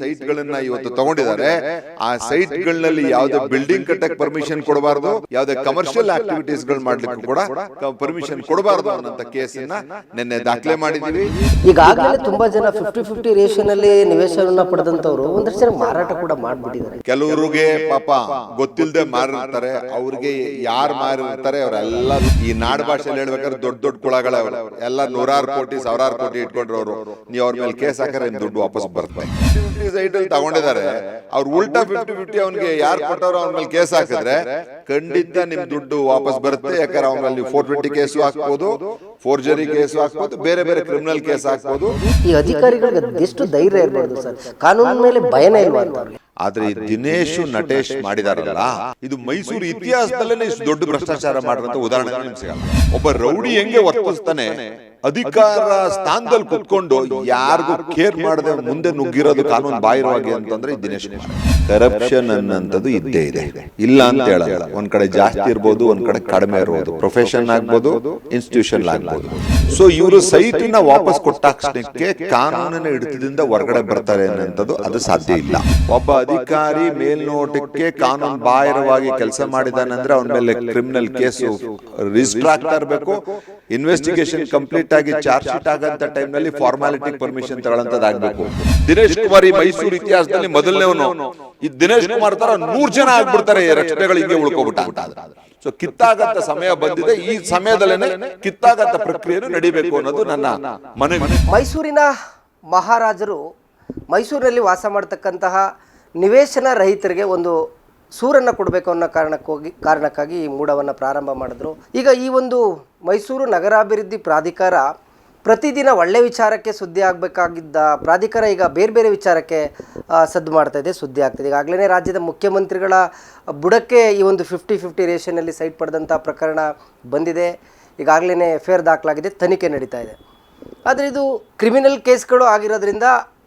Site ಗಳನ್ನ ಇವತ್ತು ತಗೊಂಡಿದ್ದಾರೆ. ಆ ಸೈಟ್ಗಳಲ್ಲಿ ಯಾವ್ದೇ ಬಿಲ್ಡಿಂಗ್ ಕಟ್ಟಕ್ ಪರ್ಮಿಷನ್ ಕೊಡಬಾರದು. ಯಾವ್ದೇ ಕಮರ್ಷಿಯಲ್ ಆಕ್ಟಿವಿಟೀಸ್ಗಳು ಮಾಡ್ಲಿಕ್ಕೆ ಕೂಡ ಪರ್ಮಿಷನ್ ಕೊಡಬಾರದು ಅನ್ನೋಂತ ಕೇಸನ್ನ ನಿನ್ನೆ ದಾಖಲೆ ಮಾಡಿದೀವಿ. ಈಗಾಗಲೇ ತುಂಬಾ ಜನ ಫಿಫ್ಟಿ ಫಿಫ್ಟಿ ರೇಷನಲ್ಲಿ ನಿವೇಶನ ಪಡೆದಂತವ್ರು ಒಂದಷ್ಟು ಜನ ಮಾರಾಟ ಕೂಡ ಮಾಡ್ಬಿಟ್ಟಿದ್ದಾರೆ. ಕೆಲವರಿಗೆ ಪಾಪ ಗೊತ್ತಿಲ್ಲದೆ ಮಾರಿರ್ತಾರೆ. ಅವ್ರಿಗೆ ಯಾರು ಮಾರಿರ್ತಾರೆ ಅವರೆಲ್ಲ ಈ ನಾಡ್ ಭಾಷೆಯಲ್ಲಿ ಹೇಳ್ಬೇಕಾದ್ರೆ ದೊಡ್ಡ ದೊಡ್ಡ ಕುಳಗಳ ಎಲ್ಲ ನೂರಾರು ಕೋಟಿ ಸಾವಿರಾರು ಕೋಟಿ ಇಟ್ಕೊಂಡ್ರವ್ರು ನೀವು ಅವ್ರ ಮೇಲೆ ಕೇಸ್ ಹಾಕಿದ್ರೆ ದುಡ್ಡು ವಾಪಸ್ ಬರುತ್ತೆ ಫಿಫ್ಟಿ ಸೈಟ್ ಅಲ್ಲಿ ತಗೊಂಡಿದ್ದಾರೆ. ಅವ್ರು ಉಲ್ಟಾ ಫಿಫ್ಟಿ ಫಿಫ್ಟಿ ಅವ್ನಿಗೆ ಯಾರು ಕೊಟ್ಟವ್ರು ಅವ್ನ ಮೇಲೆ ಕೇಸ್ ಹಾಕಿದ್ರೆ ಖಂಡಿತ ನಿಮ್ ದುಡ್ಡು ವಾಪಸ್ ಬರುತ್ತೆ. ಯಾಕಂದ್ರೆ ಅವನಲ್ಲಿ ಫೋರ್ ಟ್ವೆಂಟಿ ಕೇಸು ಹಾಕ್ಬೋದು ಫೋರ್ಜರಿ ಕೇಸು ಹಾಕ್ಬೋದು ಬೇರೆ ಬೇರೆ ಕ್ರಿಮಿನಲ್ ಕೇಸ್ ಹಾಕ್ಬೋದು. ಈ ಅಧಿಕಾರಿಗಳಿಗೆ ಎಷ್ಟು ಧೈರ್ಯ ಇರಬಾರ್ದು ಸರ್? ಕಾನೂನಿನ ಮೇಲೆ ಭಯನೇ ಇಲ್ವಾ ಆದ್ರೆ ಈ ದಿನೇಶ್ ನಟೇಶ್ ಮಾಡಿದಾರಲ್ಲ ಇದು ಮೈಸೂರು ಇತಿಹಾಸದಲ್ಲೇ ಇಷ್ಟು ದೊಡ್ಡ ಭ್ರಷ್ಟಾಚಾರ ಮಾಡಿದಂತ ಉದಾಹರಣೆ ನಿಮ್ಗೆ ಸಿಗಲ್ಲ. ಒಬ್ಬ ರೌಡಿ ಹೆಂಗೆ ವರ್ತಿಸ್ತಾನೆ? ಅಧಿಕಾರ ಸ್ಥಾನದಲ್ಲಿ ಕುತ್ಕೊಂಡು ಯಾರಿಗೂ ಕೇರ್ ಮಾಡದೆ ಮುಂದೆ ನುಗ್ಗಿರೋದು ಕಾನೂನು ಬಾಹಿರವಾಗಿ ಅಂತಂದ್ರೆ ದಿನೇಶ್ ದಿನೇಶ್ ಕರಪ್ಷನ್ ಅನ್ನೋಂಥದ್ದು ಇದ್ದೇ ಇದೆ. ಇಲ್ಲ ಅಂತ ಹೇಳಲ್ಲ. ಒಂದ್ ಕಡೆ ಜಾಸ್ತಿ ಇರ್ಬೋದು, ಒಂದ್ ಕಡೆ ಕಡಿಮೆ ಇರ್ಬೋದು. ಪ್ರೊಫೆಷನ್ ಆಗ್ಬೋದು ಇನ್ಸ್ಟಿಟ್ಯೂಷನ್ ಆಗ್ಬೋದು. ಸೊ ಇವರು ಸೈಟ್ನ ವಾಪಸ್ ಕೊಟ್ಟಾಕ್ಷಣಕ್ಕೆ ಕಾನೂನಿನ ಹಿಡಿತದಿಂದ ಹೊರಗಡೆ ಬರ್ತಾರೆ ಅನ್ನೋಂಥದ್ದು ಅದು ಸಾಧ್ಯ ಇಲ್ಲ. ಒಬ್ಬ ಅಧಿಕಾರಿ ಮೇಲ್ನೋಟಕ್ಕೆ ಕಾನೂನು ಬಾಹಿರವಾಗಿ ಕೆಲಸ ಮಾಡಿದಾನಂದ್ರೆ ಅವನ ಮೇಲೆ ಕ್ರಿಮಿನಲ್ ಕೇಸು ರಿಜಿಸ್ಟರ್ ಆಗ್ತಾ ಇರಬೇಕು. ಇನ್ವೆಸ್ಟಿಗೇಷನ್ ಕಂಪ್ಲೀಟ್ ಆಗಿ ಚಾರ್ಜ್ ಶೀಟ್ ಆಗಂತ ಟೈಮ್ನಲ್ಲಿ ಫಾರ್ಮಾಲಿಟಿ ಪರ್ಮಿಷನ್ ತಗೊಳ್ಳಂತದ್ದಾಗಬೇಕು ದಿನೇಶ್ ಕುಮಾರ್ ಮೈಸೂರು ಇತಿಹಾಸದಲ್ಲಿ ಮೊದಲನೇವನು. ಈ ದಿನೇಶ್ ಕುಮಾರ್ ತರ ನೂರ್ ಜನ ಆಗ್ಬಿಡ್ತಾರೆ ಈ ರಕ್ಷಣೆಗಳು ಹಿಂಗೆ ಉಳ್ಕೊಬಿಟ್ಟ. ಸೊ ಕಿತ್ತಾಗತ್ತ ಸಮಯ ಬಂದಿದೆ. ಈ ಸಮಯದಲ್ಲೇನೆ ಕಿತ್ತಾಗತ್ತ ಪ್ರಕ್ರಿಯೆನು ನಡಿಬೇಕು ಅನ್ನೋದು ನನ್ನ ಮನೆ ಮೈಸೂರಿನ ಮಹಾರಾಜರು ಮೈಸೂರಿನಲ್ಲಿ ವಾಸ ಮಾಡ್ತಕ್ಕಂತಹ ನಿವೇಶನ ರಹಿತರಿಗೆ ಒಂದು ಸೂರನ್ನು ಕೊಡಬೇಕು ಅನ್ನೋ ಕಾರಣಕ್ಕೋಗಿ ಕಾರಣಕ್ಕಾಗಿ ಈ ಮೂಡವನ್ನು ಪ್ರಾರಂಭ ಮಾಡಿದ್ರು. ಈಗ ಈ ಒಂದು ಮೈಸೂರು ನಗರಾಭಿವೃದ್ಧಿ ಪ್ರಾಧಿಕಾರ ಪ್ರತಿದಿನ ಒಳ್ಳೆ ವಿಚಾರಕ್ಕೆ ಸುದ್ದಿ ಆಗಬೇಕಾಗಿದ್ದ ಪ್ರಾಧಿಕಾರ ಈಗ ಬೇರೆ ಬೇರೆ ವಿಚಾರಕ್ಕೆ ಸದ್ದು ಮಾಡ್ತಾ ಇದೆ, ಸುದ್ದಿ ಆಗ್ತಿದೆ. ಈಗಾಗಲೇ ರಾಜ್ಯದ ಮುಖ್ಯಮಂತ್ರಿಗಳ ಬುಡಕ್ಕೆ ಈ ಒಂದು ಫಿಫ್ಟಿ ಫಿಫ್ಟಿ ರೇಷನಲ್ಲಿ ಸೈಟ್ ಪಡೆದಂಥ ಪ್ರಕರಣ ಬಂದಿದೆ. ಈಗಾಗಲೇ ಎಫ್ ದಾಖಲಾಗಿದೆ, ತನಿಖೆ ನಡೀತಾ ಇದೆ. ಆದರೆ ಇದು ಕ್ರಿಮಿನಲ್ ಕೇಸ್ಗಳು ಆಗಿರೋದ್ರಿಂದ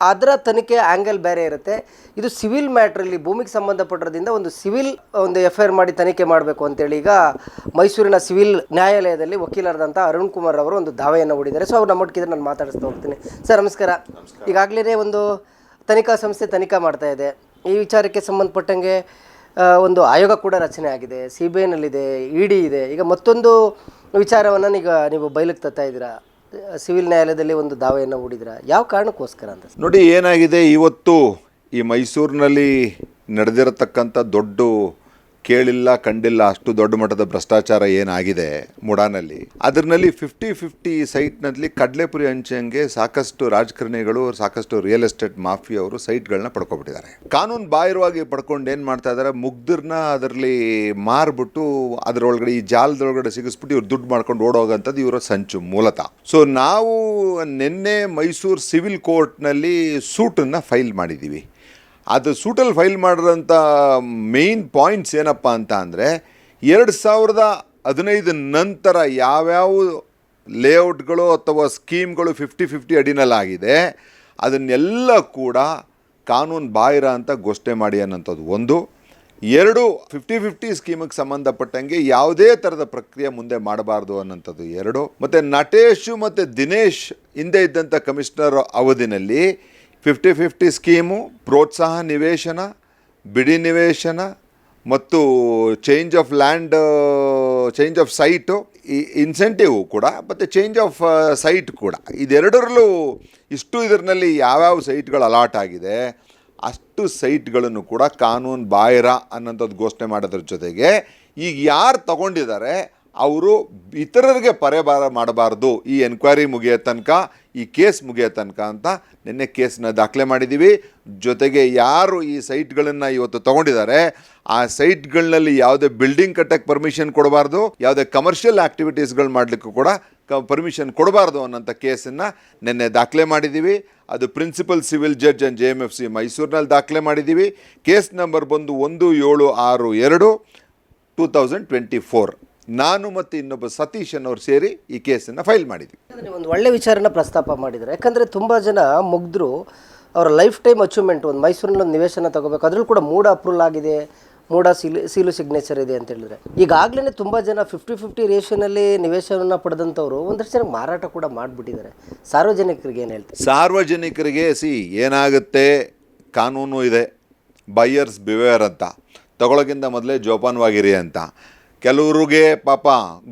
ಅದರ ತನಿಖೆ ಆ್ಯಂಗಲ್ ಬೇರೆ ಇರುತ್ತೆ. ಇದು ಸಿವಿಲ್ ಮ್ಯಾಟ್ರಲ್ಲಿ ಭೂಮಿಗೆ ಸಂಬಂಧಪಟ್ಟಿರೋದ್ರಿಂದ ಒಂದು ಸಿವಿಲ್ ಒಂದು ಎಫ್ ಐ ಆರ್ ಮಾಡಿ ತನಿಖೆ ಮಾಡಬೇಕು ಅಂತೇಳಿ ಈಗ ಮೈಸೂರಿನ ಸಿವಿಲ್ ನ್ಯಾಯಾಲಯದಲ್ಲಿ ವಕೀಲರಾದಂಥ ಅರುಣ್ ಕುಮಾರ್ ಅವರು ಒಂದು ದಾವೆಯನ್ನು ಹೂಡಿದ್ದಾರೆ. ಸೊ ಅವ್ರು ನಮ್ಮೊಟ್ಟಿಗೆ ನಾನು ಮಾತಾಡಿಸ್ತಾ ಹೋಗ್ತೀನಿ. ಸರ್ ನಮಸ್ಕಾರ. ಈಗಾಗಲೇ ಒಂದು ತನಿಖಾ ಸಂಸ್ಥೆ ತನಿಖಾ ಮಾಡ್ತಾ ಇದೆ. ಈ ವಿಚಾರಕ್ಕೆ ಸಂಬಂಧಪಟ್ಟಂಗೆ ಒಂದು ಆಯೋಗ ಕೂಡ ರಚನೆ ಆಗಿದೆ. ಸಿ ಬಿ ಐನಲ್ಲಿದೆ ಇ ಡಿ ಇದೆ. ಈಗ ಮತ್ತೊಂದು ವಿಚಾರವನ್ನು ಈಗ ನೀವು ಬಯಲಿಗೆ ತತ್ತಾ ಇದ್ದೀರಾ? ಸಿವಿಲ್ ನ್ಯಾಯಾಲಯದಲ್ಲಿ ಒಂದು ದಾವೆಯನ್ನು ಹೂಡಿದ್ರ ಯಾವ ಕಾರಣಕ್ಕೋಸ್ಕರ ಅಂತ? ನೋಡಿ, ಏನಾಗಿದೆ ಇವತ್ತು ಈ ಮೈಸೂರಿನಲ್ಲಿ ನಡೆದಿರತಕ್ಕಂಥ ದೊಡ್ಡ ಕೇಳಿಲ್ಲ, ಕಂಡಿಲ್ಲ, ಅಷ್ಟು ದೊಡ್ಡ ಮಟ್ಟದ ಭ್ರಷ್ಟಾಚಾರ ಏನಾಗಿದೆ ಮುಡಾನಲ್ಲಿ? ಅದರಲ್ಲಿ ಫಿಫ್ಟಿ ಫಿಫ್ಟಿ ಸೈಟ್ನಲ್ಲಿ ಕಡಲೆಪುರಿ ಹಂಚಂಗೆ ಸಾಕಷ್ಟು ರಾಜಕಾರಣಿಗಳು, ಸಾಕಷ್ಟು ರಿಯಲ್ ಎಸ್ಟೇಟ್ ಮಾಫಿಯವರು ಸೈಟ್ಗಳನ್ನ ಪಡ್ಕೊಬಿಟ್ಟಿದ್ದಾರೆ. ಕಾನೂನು ಬಾಹಿರವಾಗಿ ಪಡ್ಕೊಂಡು ಏನು ಮಾಡ್ತಾ ಇದ್ದಾರೆ? ಮುಗ್ಧರನ್ನ ಅದರಲ್ಲಿ ಮಾರ್ಬಿಟ್ಟು ಅದರೊಳಗಡೆ, ಈ ಜಾಲದೊಳಗಡೆ ಸಿಗಿಸ್ಬಿಟ್ಟು ಇವ್ರು ದುಡ್ಡು ಮಾಡ್ಕೊಂಡು ಓಡೋಗಂಥದ್ದು ಇವರ ಸಂಚು ಮೂಲತಃ. ಸೊ ನಾವು ನಿನ್ನೆ ಮೈಸೂರು ಸಿವಿಲ್ ಕೋರ್ಟ್ನಲ್ಲಿ ಸೂಟನ್ನು ಫೈಲ್ ಮಾಡಿದ್ದೀವಿ. ಅದು ಸೂಟಲ್ಲಿ ಫೈಲ್ ಮಾಡಿರೋಂಥ ಮೇಯ್ನ್ ಪಾಯಿಂಟ್ಸ್ ಏನಪ್ಪ ಅಂತ ಅಂದರೆ, ಎರಡು ಸಾವಿರದ ಹದಿನೈದು ನಂತರ ಯಾವ್ಯಾವ ಲೇಔಟ್ಗಳು ಅಥವಾ ಸ್ಕೀಮ್ಗಳು ಫಿಫ್ಟಿ ಫಿಫ್ಟಿ ಅಡಿನಲ್ಲಾಗಿದೆ, ಅದನ್ನೆಲ್ಲ ಕೂಡ ಕಾನೂನು ಬಾಹಿರ ಅಂತ ಘೋಷಣೆ ಮಾಡಿ ಅನ್ನೋಂಥದ್ದು ಒಂದು. ಎರಡು ಫಿಫ್ಟಿ ಫಿಫ್ಟಿ ಸ್ಕೀಮಿಗೆ ಸಂಬಂಧಪಟ್ಟಂಗೆ ಯಾವುದೇ ಥರದ ಪ್ರಕ್ರಿಯೆ ಮುಂದೆ ಮಾಡಬಾರ್ದು ಅನ್ನೋಂಥದ್ದು ಎರಡು. ಮತ್ತು ನಟೇಶು ಮತ್ತು ದಿನೇಶ್ ಹಿಂದೆ ಇದ್ದಂಥ ಕಮಿಷನರ್ ಅವಧಿನಲ್ಲಿ ಫಿಫ್ಟಿ ಫಿಫ್ಟಿ ಸ್ಕೀಮು, ಪ್ರೋತ್ಸಾಹ ನಿವೇಶನ, ಬಿಡಿ ನಿವೇಶನ ಮತ್ತು change of land change of site ಈ ಇನ್ಸೆಂಟಿವ್ ಕೂಡ, ಮತ್ತು ಚೇಂಜ್ ಆಫ್ ಸೈಟ್ ಕೂಡ. ಇದೆರಡರಲ್ಲೂ ಇಷ್ಟು ಇದರಲ್ಲಿ ಯಾವ್ಯಾವ ಸೈಟ್ಗಳು ಅಲಾಟ್ ಆಗಿದೆ, ಅಷ್ಟು ಸೈಟ್ಗಳನ್ನು ಕೂಡ ಕಾನೂನು ಬಾಹಿರ ಅನ್ನೋಂಥದ್ದು ಘೋಷಣೆ ಮಾಡೋದ್ರ ಜೊತೆಗೆ ಈಗ ಯಾರು ತಗೊಂಡಿದ್ದಾರೆ ಅವರು ಇತರರಿಗೆ ಪರೆಬಾರ ಮಾಡಬಾರ್ದು. ಈ ಎನ್ಕ್ವೈರಿ ಮುಗಿಯೋ ತನಕ, ಈ ಕೇಸ್ ಮುಗಿಯೋ ತನಕ ಅಂತ ನಿನ್ನೆ ಕೇಸನ್ನ ದಾಖಲೆ ಮಾಡಿದ್ದೀವಿ ಜೊತೆಗೆ ಯಾರು ಈ ಸೈಟ್ಗಳನ್ನು ಇವತ್ತು ತಗೊಂಡಿದ್ದಾರೆ, ಆ ಸೈಟ್ಗಳಲ್ಲಿ ಯಾವುದೇ ಬಿಲ್ಡಿಂಗ್ ಕಟ್ಟಕ್ಕೆ ಪರ್ಮಿಷನ್ ಕೊಡಬಾರ್ದು, ಯಾವುದೇ ಕಮರ್ಷಿಯಲ್ ಆ್ಯಕ್ಟಿವಿಟೀಸ್ಗಳು ಮಾಡಲಿಕ್ಕೂ ಕೂಡ ಕ ಪರ್ಮಿಷನ್ ಕೊಡಬಾರ್ದು ಅನ್ನೋಂಥ ಕೇಸನ್ನು ನಿನ್ನೆ ದಾಖಲೆ ಮಾಡಿದ್ದೀವಿ ಅದು principal civil judge and J M F C ಮೈಸೂರಿನಲ್ಲಿ ದಾಖಲೆ ಮಾಡಿದ್ದೀವಿ ಕೇಸ್ ನಂಬರ್ ಬಂದು ಒಂದು ಏಳು ಆರು ಎರಡು ಟೂ ತೌಸಂಡ್ ಟ್ವೆಂಟಿ ಫೋರ್ ನಾನು ಮತ್ತು ಇನ್ನೊಬ್ಬ ಸತೀಶ್ ಅನ್ನೋರು ಸೇರಿ ಈ ಕೇಸನ್ನು ಫೈಲ್ ಮಾಡಿದ್ವಿ. ಒಂದು ಒಳ್ಳೆ ವಿಚಾರನ ಪ್ರಸ್ತಾಪ ಮಾಡಿದರೆ ಯಾಕಂದರೆ ತುಂಬ ಜನ ಮುಗ್ಧರು ಅವರ ಲೈಫ್ ಟೈಮ್ ಅಚೀವ್ಮೆಂಟ್ ಒಂದು ಮೈಸೂರಿನಲ್ಲಿ ಒಂದು ನಿವೇಶನ ತಗೋಬೇಕು ಅದ್ರಲ್ಲೂ ಕೂಡ ಮೂಡ ಅಪ್ರೂವಲ್ ಆಗಿದೆ ಮೂಡ ಸೀಲು ಸೀಲು ಸಿಗ್ನೇಚರ್ ಇದೆ ಅಂತ ಹೇಳಿದ್ರೆ. ಈಗಾಗಲೇ ತುಂಬ ಜನ ಫಿಫ್ಟಿ ಫಿಫ್ಟಿ ರೇಷನಲ್ಲಿ ನಿವೇಶನ ಪಡೆದಂಥವ್ರು ಒಂದಷ್ಟು ಜನ ಮಾರಾಟ ಕೂಡ ಮಾಡಿಬಿಟ್ಟಿದ್ದಾರೆ. ಸಾರ್ವಜನಿಕರಿಗೆ ಏನು ಹೇಳ್ತಾರೆ? ಸಾರ್ವಜನಿಕರಿಗೆ ಸಿ ಏನಾಗುತ್ತೆ? ಕಾನೂನು ಇದೆ. ಬೈಯರ್ಸ್ ಬಿವೇರ್ ಅಂತ. ತಗೊಳಕ್ಕಿಂತ ಮೊದಲೇ ಜೋಪಾನವಾಗಿರಿ ಅಂತ. ಕೆಲವ್ರಿಗೆ ಪಾಪ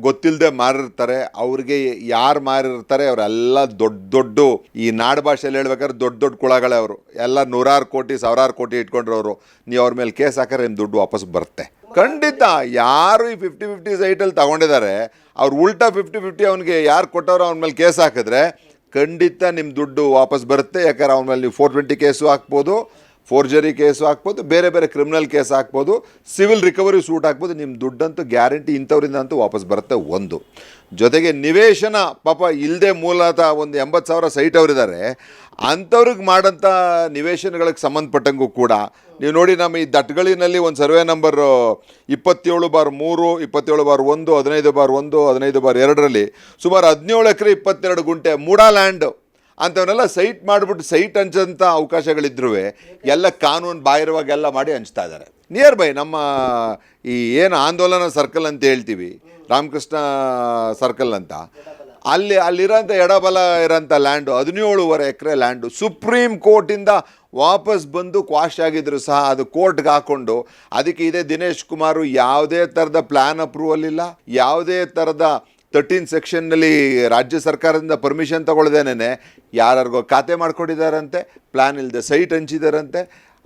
ಗೊತ್ತಿಲ್ಲದೆ ಮಾರಿರ್ತಾರೆ, ಅವ್ರಿಗೆ ಯಾರು ಮಾರಿರ್ತಾರೆ, ಅವರೆಲ್ಲ ದೊಡ್ಡ ದೊಡ್ಡ ಈ ನಾಡು ಭಾಷೆಯಲ್ಲಿ ಹೇಳ್ಬೇಕಾದ್ರೆ ದೊಡ್ಡ ದೊಡ್ಡ ಕುಳಗಳೇ ಅವರು. ಎಲ್ಲ ನೂರಾರು ಕೋಟಿ, ಸಾವಿರಾರು ಕೋಟಿ ಇಟ್ಕೊಂಡಿರೋರು ನೀವು ಅವ್ರ ಮೇಲೆ ಕೇಸ್ ಹಾಕಿದ್ರೆ ನಿಮ್ಮ ದುಡ್ಡು ವಾಪಸ್ ಬರುತ್ತೆ. ಖಂಡಿತ ಯಾರು ಈ ಫಿಫ್ಟಿ ಫಿಫ್ಟಿ ಸೈಟಲ್ಲಿ ತಗೊಂಡಿದ್ದಾರೆ ಅವ್ರು ಉಲ್ಟಾ ಫಿಫ್ಟಿ ಫಿಫ್ಟಿ ಅವ್ನಿಗೆ ಯಾರು ಕೊಟ್ಟವ್ರು ಅವ್ನ ಮೇಲೆ ಕೇಸ್ ಹಾಕಿದ್ರೆ ಖಂಡಿತ ನಿಮ್ಮ ದುಡ್ಡು ವಾಪಸ್ ಬರುತ್ತೆ. ಯಾಕಂದ್ರೆ ಅವನ ಮೇಲೆ ನೀವು ಫೋರ್ ಟ್ವೆಂಟಿ ಕೇಸು ಹಾಕ್ಬೋದು. ಫೋರ್ಜರಿ ಕೇಸು ಹಾಕ್ಬೋದು, ಬೇರೆ ಬೇರೆ ಕ್ರಿಮಿನಲ್ ಕೇಸ್ ಹಾಕ್ಬೋದು ಸಿವಿಲ್ ರಿಕವರಿ ಸೂಟ್ ಹಾಕ್ಬೋದು ನಿಮ್ಮ ದುಡ್ಡಂತೂ ಗ್ಯಾರಂಟಿ ಇಂಥವ್ರಿಂದ ಅಂತೂ ವಾಪಸ್ ಬರುತ್ತೆ ಒಂದು. ಜೊತೆಗೆ ನಿವೇಶನ ಪಾಪ ಇಲ್ಲದೆ ಮೂಲತಃ ಒಂದು ಎಂಬತ್ತು ಸಾವಿರ ಸೈಟ್ ಅವರಿದ್ದಾರೆ, ಅಂಥವ್ರಿಗೆ ಮಾಡೋಂಥ ನಿವೇಶನಗಳಿಗೆ ಸಂಬಂಧಪಟ್ಟಂಗೂ ಕೂಡ, ನೀವು ನೋಡಿ ನಮ್ಮ ಈ ದಟ್ಗಳಿನಲ್ಲಿ ಒಂದು ಸರ್ವೆ ನಂಬರ್ ಇಪ್ಪತ್ತೇಳು ಬಾರ್ ಮೂರು, ಇಪ್ಪತ್ತೇಳು ಬಾರ್ ಒಂದು, ಹದಿನೈದು ಬಾರ್ ಒಂದು, ಹದಿನೈದು ಬಾರ್ ಎರಡರಲ್ಲಿ ಸುಮಾರು ಹದಿನೇಳು ಎಕರೆ ಇಪ್ಪತ್ತೆರಡು ಗುಂಟೆ ಮೂಡಾ ಲ್ಯಾಂಡ್ ಅಂಥವನ್ನೆಲ್ಲ ಸೈಟ್ ಮಾಡಿಬಿಟ್ಟು ಸೈಟ್ ಹಂಚಂಥ ಅವಕಾಶಗಳಿದ್ರೂ ಎಲ್ಲ ಕಾನೂನು ಬಾಹಿರವಾಗೆಲ್ಲ ಮಾಡಿ ಹಂಚ್ತಾ ಇದ್ದಾರೆ. ನಿಯರ್ ಬೈ ನಮ್ಮ ಈ ಏನು ಆಂದೋಲನ ಸರ್ಕಲ್ ಅಂತ ಹೇಳ್ತೀವಿ ರಾಮಕೃಷ್ಣ ಸರ್ಕಲ್ ಅಂತ ಅಲ್ಲಿ ಅಲ್ಲಿರೋಂಥ ಎಡಬಲ ಇರೋಂಥ ಲ್ಯಾಂಡು ಹದಿನೇಳುವರೆ ಎಕರೆ ಲ್ಯಾಂಡು ಸುಪ್ರೀಂ ಕೋರ್ಟಿಂದ ವಾಪಸ್ ಬಂದು ಕ್ವಾಶ್ ಆಗಿದ್ರು ಸಹ ಅದು ಕೋರ್ಟ್ಗೆ ಹಾಕ್ಕೊಂಡು ಅದಕ್ಕೆ ಇದೇ ದಿನೇಶ್ ಕುಮಾರು ಯಾವುದೇ ಥರದ ಪ್ಲ್ಯಾನ್ ಅಪ್ರೂವಲ್ ಇಲ್ಲ ಯಾವುದೇ ಥರದ ತರ್ಟೀನ್ ಸೆಕ್ಷನ್ನಲ್ಲಿ ರಾಜ್ಯ ಸರ್ಕಾರದಿಂದ ಪರ್ಮಿಷನ್ ತೊಗೊಳ್ದೇನೆ ಯಾರಿಗೋ ಖಾತೆ ಮಾಡ್ಕೊಂಡಿದ್ದಾರಂತೆ ಪ್ಲ್ಯಾನ್ ಇಲ್ಲದೆ ಸೈಟ್ ಹಂಚಿದಾರಂತೆ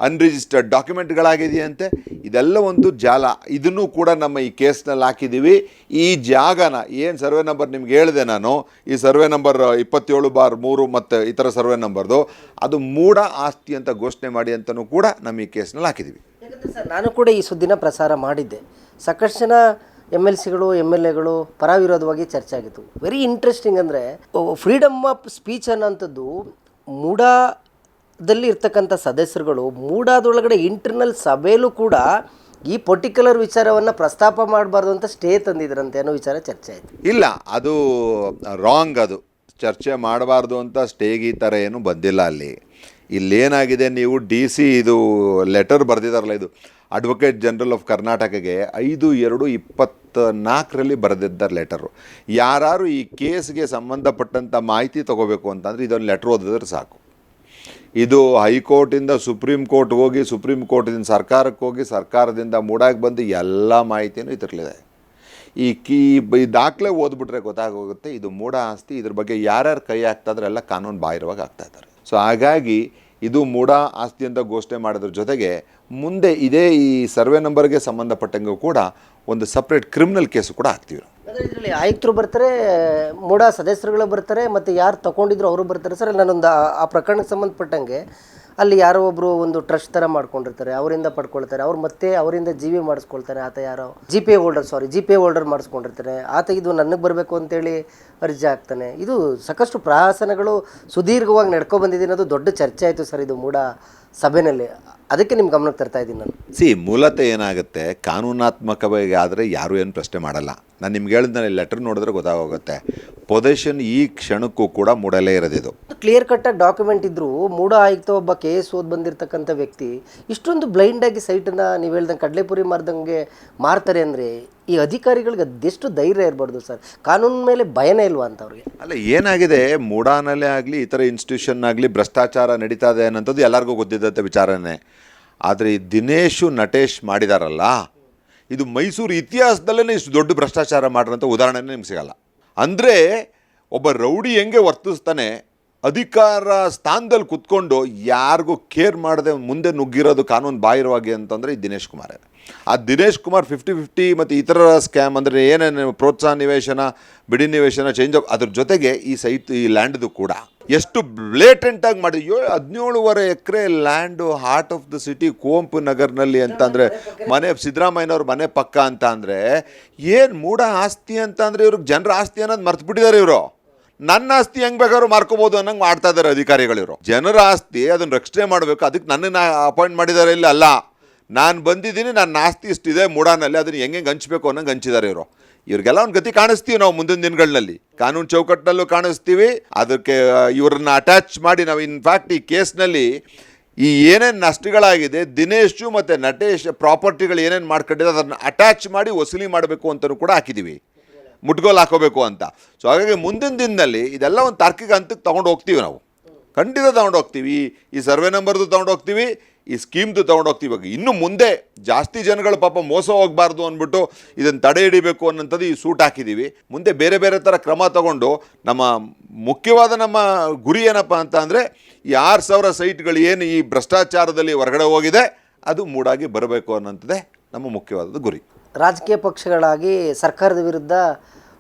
ಅನ್ರಿಜಿಸ್ಟರ್ಡ್ ಡಾಕ್ಯುಮೆಂಟ್ಗಳಾಗಿದೆಯಂತೆ ಇದೆಲ್ಲ ಒಂದು ಜಾಲ. ಇದನ್ನು ಕೂಡ ನಮ್ಮ ಈ ಕೇಸ್ನಲ್ಲಿ ಹಾಕಿದ್ದೀವಿ ಈ ಜಾಗನ, ಏನು ಸರ್ವೆ ನಂಬರ್ ನಿಮ್ಗೆ ಹೇಳಿದೆ ನಾನು, ಈ ಸರ್ವೆ ನಂಬರ್ ಇಪ್ಪತ್ತೇಳು ಬಾರ್ ಮೂರು ಮತ್ತು ಇತರ ಸರ್ವೆ ನಂಬರ್ದು ಅದು ಮೂಢ ಆಸ್ತಿ ಅಂತ ಘೋಷಣೆ ಮಾಡಿ ಅಂತಲೂ ಕೂಡ ನಮ್ಮ ಈ ಕೇಸ್ನಲ್ಲಿ ಹಾಕಿದ್ದೀವಿ ನಾನು ಕೂಡ ಈ ಸುದ್ದಿನ ಪ್ರಸಾರ ಮಾಡಿದ್ದೆ. ಸಾಕಷ್ಟು ಜನ ಎಂ ಎಲ್ ಸಿಗಳು ಎಂ ಎಲ್ ಎಗಳು ಪರವಿರೋಧವಾಗಿ ಚರ್ಚೆ ಆಗಿತ್ತು. ವೆರಿ ಇಂಟ್ರೆಸ್ಟಿಂಗ್ ಅಂದರೆ ಫ್ರೀಡಮ್ ಆಫ್ ಸ್ಪೀಚ್ ಅನ್ನೋಂಥದ್ದು ಮೂಡಾದಲ್ಲಿ ಇರ್ತಕ್ಕಂಥ ಸದಸ್ಯರುಗಳು, ಮೂಡಾದೊಳಗಡೆ ಇಂಟರ್ನಲ್ ಸಭೆಯಲ್ಲೂ ಕೂಡ ಈ ಪರ್ಟಿಕ್ಯುಲರ್ ವಿಚಾರವನ್ನು ಪ್ರಸ್ತಾಪ ಮಾಡಬಾರ್ದು ಅಂತ ಸ್ಟೇ ತಂದಿದ್ರಂತೆ ಅನ್ನೋ ವಿಚಾರ ಚರ್ಚೆ ಆಯಿತು. ಇಲ್ಲ, ಅದು ರಾಂಗ್ ಅದು. ಚರ್ಚೆ ಮಾಡಬಾರ್ದು ಅಂತ ಸ್ಟೇಗ್ ಈ ಥರ ಏನು ಬಂದಿಲ್ಲ ಅಲ್ಲಿ. ಇಲ್ಲೇನಾಗಿದೆ? ನೀವು ಡಿ ಸಿ ಇದು ಲೆಟರ್ ಬರೆದಿದ್ದಾರಲ್ಲ ಇದು. ಅಡ್ವೊಕೇಟ್ ಜನರಲ್ ಆಫ್ ಕರ್ನಾಟಕಗೆ ಐದು, ಎರಡು ಇಪ್ಪತ್ತ ನಾಲ್ಕರಲ್ಲಿ ಬರೆದಿದ್ದಾರೆ ಲೆಟರು ಯಾರು ಈ ಕೇಸ್ಗೆ ಸಂಬಂಧಪಟ್ಟಂಥ ಮಾಹಿತಿ ತಗೋಬೇಕು ಅಂತಂದರೆ ಇದೊಂದು ಲೆಟ್ರ್ ಓದಿದ್ರೆ ಸಾಕು. ಇದು ಹೈಕೋರ್ಟಿಂದ ಸುಪ್ರೀಂ ಕೋರ್ಟ್ ಹೋಗಿ ಸುಪ್ರೀಂ ಕೋರ್ಟಿಂದ ಸರ್ಕಾರಕ್ಕೆ ಹೋಗಿ, ಸರ್ಕಾರದಿಂದ ಮೂಡಾಗಿ ಬಂದು ಎಲ್ಲ ಮಾಹಿತಿಯೂ ಇದರಲ್ಲಿದೆ. ಈ ಕೀ, ಈ ದಾಖಲೆ ಓದ್ಬಿಟ್ರೆ ಗೊತ್ತಾಗೋಗುತ್ತೆ, ಇದು ಮೂಢ ಆಸ್ತಿ, ಇದ್ರ ಬಗ್ಗೆ ಯಾರ್ಯಾರು ಕೈ ಹಾಕ್ತಾ ಎಲ್ಲ ಕಾನೂನು ಬಾಹಿರವಾಗಿ ಆಗ್ತಾ ಇದ್ದಾರೆ ಸೊ ಹಾಗಾಗಿ ಇದು ಮೂಢ ಆಸ್ತಿ ಅಂತ ಘೋಷಣೆ ಮಾಡೋದ್ರ ಜೊತೆಗೆ ಮುಂದೆ ಇದೇ ಈ ಸರ್ವೆ ನಂಬರ್ಗೆ ಸಂಬಂಧಪಟ್ಟಂಗೂ ಕೂಡ ಒಂದು ಸಪ್ರೇಟ್ ಕ್ರಿಮಿನಲ್ ಕೇಸು ಕೂಡ ಹಾಕ್ತೀವಿ ಇದರಲ್ಲಿ ಆಯುಕ್ತರು ಬರ್ತಾರೆ ಮೂಡ ಸದಸ್ಯರುಗಳು ಬರ್ತಾರೆ, ಮತ್ತು ಯಾರು ತಗೊಂಡಿದ್ರು ಅವರು ಬರ್ತಾರೆ. ಸರ್, ನಾನೊಂದು ಆ ಪ್ರಕರಣಕ್ಕೆ ಸಂಬಂಧಪಟ್ಟಂಗೆ ಅಲ್ಲಿ ಯಾರೋ ಒಬ್ಬರು ಒಂದು ಟ್ರಸ್ಟ್ ಥರ ಮಾಡ್ಕೊಂಡಿರ್ತಾರೆ, ಅವರಿಂದ ಪಡ್ಕೊಳ್ತಾರೆ, ಅವ್ರು ಮತ್ತೆ ಅವರಿಂದ ಜಿ ವಿ ಮಾಡಿಸ್ಕೊಳ್ತಾರೆ, ಆತ ಯಾರೋ. G P holder sorry G P holder ಮಾಡಿಸ್ಕೊಂಡಿರ್ತಾರೆ. ಆತ ಇದು ನನಗೆ ಬರಬೇಕು ಅಂತೇಳಿ ಅರ್ಜಿ ಹಾಕ್ತಾನೆ ಇದು ಸಾಕಷ್ಟು ಪ್ರಹಸನಗಳು ಸುದೀರ್ಘವಾಗಿ ನಡ್ಕೊ ಬಂದಿದೆ ಅನ್ನೋದು ದೊಡ್ಡ ಚರ್ಚೆ ಆಯಿತು ಸರ್ ಇದು ಮೂಡ ಸಭೆನಲ್ಲಿ. ಅದಕ್ಕೆ ನಿಮ್ಮ ಗಮನಕ್ಕೆ ತರ್ತಾ ಇದ್ದೀನಿ ನಾನು. ಸಿ, ಮೂಲತಃ ಏನಾಗುತ್ತೆ? ಕಾನೂನಾತ್ಮಕವಾಗಿ ಆದರೆ ಯಾರೂ ಏನು ಪ್ರಶ್ನೆ ಮಾಡಲ್ಲ. ನಾನು ನಿಮ್ಗೆ ಹೇಳಿದ್ನಲ್ಲಿ ಲೆಟರ್ ನೋಡಿದ್ರೆ ಗೊತ್ತಾಗೋಗುತ್ತೆ. ಪೊಸಿಷನ್ ಈ ಕ್ಷಣಕ್ಕೂ ಕೂಡ ಮೂಡಲೇ ಇರೋದಿದು. ಕ್ಲಿಯರ್ ಕಟ್ಟಾಗಿ ಡಾಕ್ಯುಮೆಂಟ್ ಇದ್ದರೂ ಮೂಡ ಆಯುಕ್ತ ಒಬ್ಬ ಕೇಸ್ ಎಸ್ ಓದ್ ಬಂದಿರತಕ್ಕಂಥ ವ್ಯಕ್ತಿ ಇಷ್ಟೊಂದು ಬ್ಲೈಂಡಾಗಿ ಸೈಟನ್ನು ನೀವು ಹೇಳ್ದಂಗೆ ಕಡಲೆಪುರಿ ಮಾರ್ದಂಗೆ ಮಾರ್ತಾರೆ ಅಂದರೆ ಈ ಅಧಿಕಾರಿಗಳಿಗೆ ಅದೆಷ್ಟು ಧೈರ್ಯ ಇರಬಾರ್ದು ಸರ್? ಕಾನೂನು ಮೇಲೆ ಭಯನೇ ಇಲ್ವಾ ಅಂತ ಅವ್ರಿಗೆ? ಅಲ್ಲ ಏನಾಗಿದೆ? ಮೂಡಾನಲ್ಲೇ ಆಗಲಿ ಇತರ ಇನ್ಸ್ಟಿಟ್ಯೂಷನ್ ಆಗಲಿ ಭ್ರಷ್ಟಾಚಾರ ನಡೀತಾ ಇದೆ ಅನ್ನೋಂಥದ್ದು ಎಲ್ಲರಿಗೂ ಗೊತ್ತಿದ್ದಂಥ ವಿಚಾರನೇ. ಆದರೆ ಈ ದಿನೇಶು ನಟೇಶ್ ಮಾಡಿದಾರಲ್ಲ ಇದು ಮೈಸೂರು ಇತಿಹಾಸದಲ್ಲೇ ಇಷ್ಟು ದೊಡ್ಡ ಭ್ರಷ್ಟಾಚಾರ ಮಾಡಿರೋಂಥ ಉದಾಹರಣೆನೇ ನಿಮ್ಗೆ ಸಿಗಲ್ಲ. ಅಂದರೆ ಒಬ್ಬ ರೌಡಿ ಹೆಂಗೆ ವರ್ತಿಸ್ತಾನೆ, ಅಧಿಕಾರ ಸ್ಥಾನದಲ್ಲಿ ಕುತ್ಕೊಂಡು ಯಾರಿಗೂ ಕೇರ್ ಮಾಡದೆ ಮುಂದೆ ನುಗ್ಗಿರೋದು ಕಾನೂನು ಬಾಹಿರವಾಗಿ ಅಂತಂದರೆ ದಿನೇಶ್ ಕುಮಾರೇ. ಆ ದಿನೇಶ್ ಕುಮಾರ್ ಫಿಫ್ಟಿ ಫಿಫ್ಟಿ ಮತ್ತು ಇತರ ಸ್ಕ್ಯಾಮ್ ಅಂದರೆ ಏನೇನು ಪ್ರೋತ್ಸಾಹ ನಿವೇಶನ, ಬಿಡಿ ನಿವೇಶನ ಚೇಂಜ್ ಆಫ್ ಅದ್ರ ಜೊತೆಗೆ ಈ ಸೈಟ್ ಈ ಲ್ಯಾಂಡ್ದು ಕೂಡ. ಎಷ್ಟು ಬ್ಲೇಟೆಂಟಾಗಿ ಮಾಡಿ ಏಳು ಹದಿನೇಳುವರೆ ಎಕರೆ land heart of the city Kuvempu ನಗರ್ನಲ್ಲಿ ಅಂತಂದರೆ ಮನೆ ಸಿದ್ದರಾಮಯ್ಯನವ್ರ ಮನೆ ಪಕ್ಕ ಅಂತ ಅಂದರೆ, ಏನು ಮೂಢ ಆಸ್ತಿ ಅಂತ ಅಂದರೆ ಇವ್ರಿಗೆ ಜನರ ಆಸ್ತಿ ಅನ್ನೋದು ಮರ್ತು ಬಿಟ್ಟಿದ್ದಾರೆ ಇವರು. ನನ್ನ ಆಸ್ತಿ ಹೆಂಗ್ ಬೇಕಾದ್ರೂ ಮಾರ್ಕೋಬಹುದು ಅನ್ನಂಗೆ ಮಾಡ್ತಾ ಇದ್ದಾರೆ ಅಧಿಕಾರಿಗಳು ಇವರು. ಜನರ ಆಸ್ತಿ, ಅದನ್ನು ರಕ್ಷಣೆ ಮಾಡಬೇಕು. ಅದಕ್ಕೆ ನನ್ನನ್ನು ಅಪಾಯಿಂಟ್ ಮಾಡಿದ್ದಾರೆ ಇಲ್ಲ ಅಲ್ಲ. ನಾನು ಬಂದಿದ್ದೀನಿ, ನಾನು ಆಸ್ತಿ ಇಷ್ಟಿದೆ, ಮೂಡಾನಲ್ಲಿ ಅದನ್ನು ಹೆಂಗೆ ಹಂಚಬೇಕು ಅನ್ನೋಂಗೆ ಹಂಚಿದ್ದಾರೆ ಇವರು. ಇವ್ರಿಗೆಲ್ಲ ಒಂದು ಗತಿ ಕಾಣಿಸ್ತೀವಿ ನಾವು ಮುಂದಿನ ದಿನಗಳಲ್ಲಿ. ಕಾನೂನು ಚೌಕಟ್ಟಿನಲ್ಲೂ ಕಾಣಿಸ್ತೀವಿ, ಅದಕ್ಕೆ ಇವ್ರನ್ನ ಅಟ್ಯಾಚ್ ಮಾಡಿ ನಾವು ಇನ್ಫ್ಯಾಕ್ಟ್ ಈ ಕೇಸ್ನಲ್ಲಿ ಈ ಏನೇನು ನಷ್ಟಗಳಾಗಿದೆ, ದಿನೇಶು ಮತ್ತು ನಟೇಶ್ ಪ್ರಾಪರ್ಟಿಗಳು ಏನೇನು ಮಾಡ್ಕೊಂಡಿದೆ ಅದನ್ನು ಅಟ್ಯಾಚ್ ಮಾಡಿ ವಸೂಲಿ ಮಾಡಬೇಕು ಅಂತಲೂ ಕೂಡ ಹಾಕಿದ್ದೀವಿ ಮುಟ್ಗೋಲು ಹಾಕೋಬೇಕು ಅಂತ. ಸೊ ಹಾಗಾಗಿ ಮುಂದಿನ ದಿನದಲ್ಲಿ ಇದೆಲ್ಲ ಒಂದು ತಾರ್ಕಿಕ ಹಂತಕ್ಕೆ ತೊಗೊಂಡು ಹೋಗ್ತೀವಿ ನಾವು. ಖಂಡಿತ ತಗೊಂಡೋಗ್ತೀವಿ ಈ ಸರ್ವೆ ನಂಬರ್ದು ತಗೊಂಡೋಗ್ತೀವಿ ಈ ಸ್ಕೀಮ್ದು ಇವಾಗ. ಇನ್ನು ಮುಂದೆ ಜಾಸ್ತಿ ಜನಗಳು ಪಾಪ ಮೋಸ ಹೋಗಬಾರ್ದು ಅಂದ್ಬಿಟ್ಟು ಇದನ್ನು ತಡೆ ಹಿಡಿಬೇಕು ಅನ್ನೋಂಥದ್ದು ಈ ಸೂಟ್ ಹಾಕಿದ್ದೀವಿ ಮುಂದೆ ಬೇರೆ ಬೇರೆ ಥರ ಕ್ರಮ ತಗೊಂಡು ನಮ್ಮ ಮುಖ್ಯವಾದ ನಮ್ಮ ಗುರಿ ಏನಪ್ಪ ಅಂತ ಅಂದರೆ ಈ ಆರು ಸಾವಿರ ಸೈಟ್ಗಳು ಏನು ಈ ಭ್ರಷ್ಟಾಚಾರದಲ್ಲಿ ಹೊರಗಡೆ ಹೋಗಿದೆ, ಅದು ಮೂಡಾಗಿ ಬರಬೇಕು ಅನ್ನೋಂಥದ್ದೇ ನಮ್ಮ ಮುಖ್ಯವಾದ ಗುರಿ. ರಾಜಕೀಯ ಪಕ್ಷಗಳಾಗಿ ಸರ್ಕಾರದ ವಿರುದ್ಧ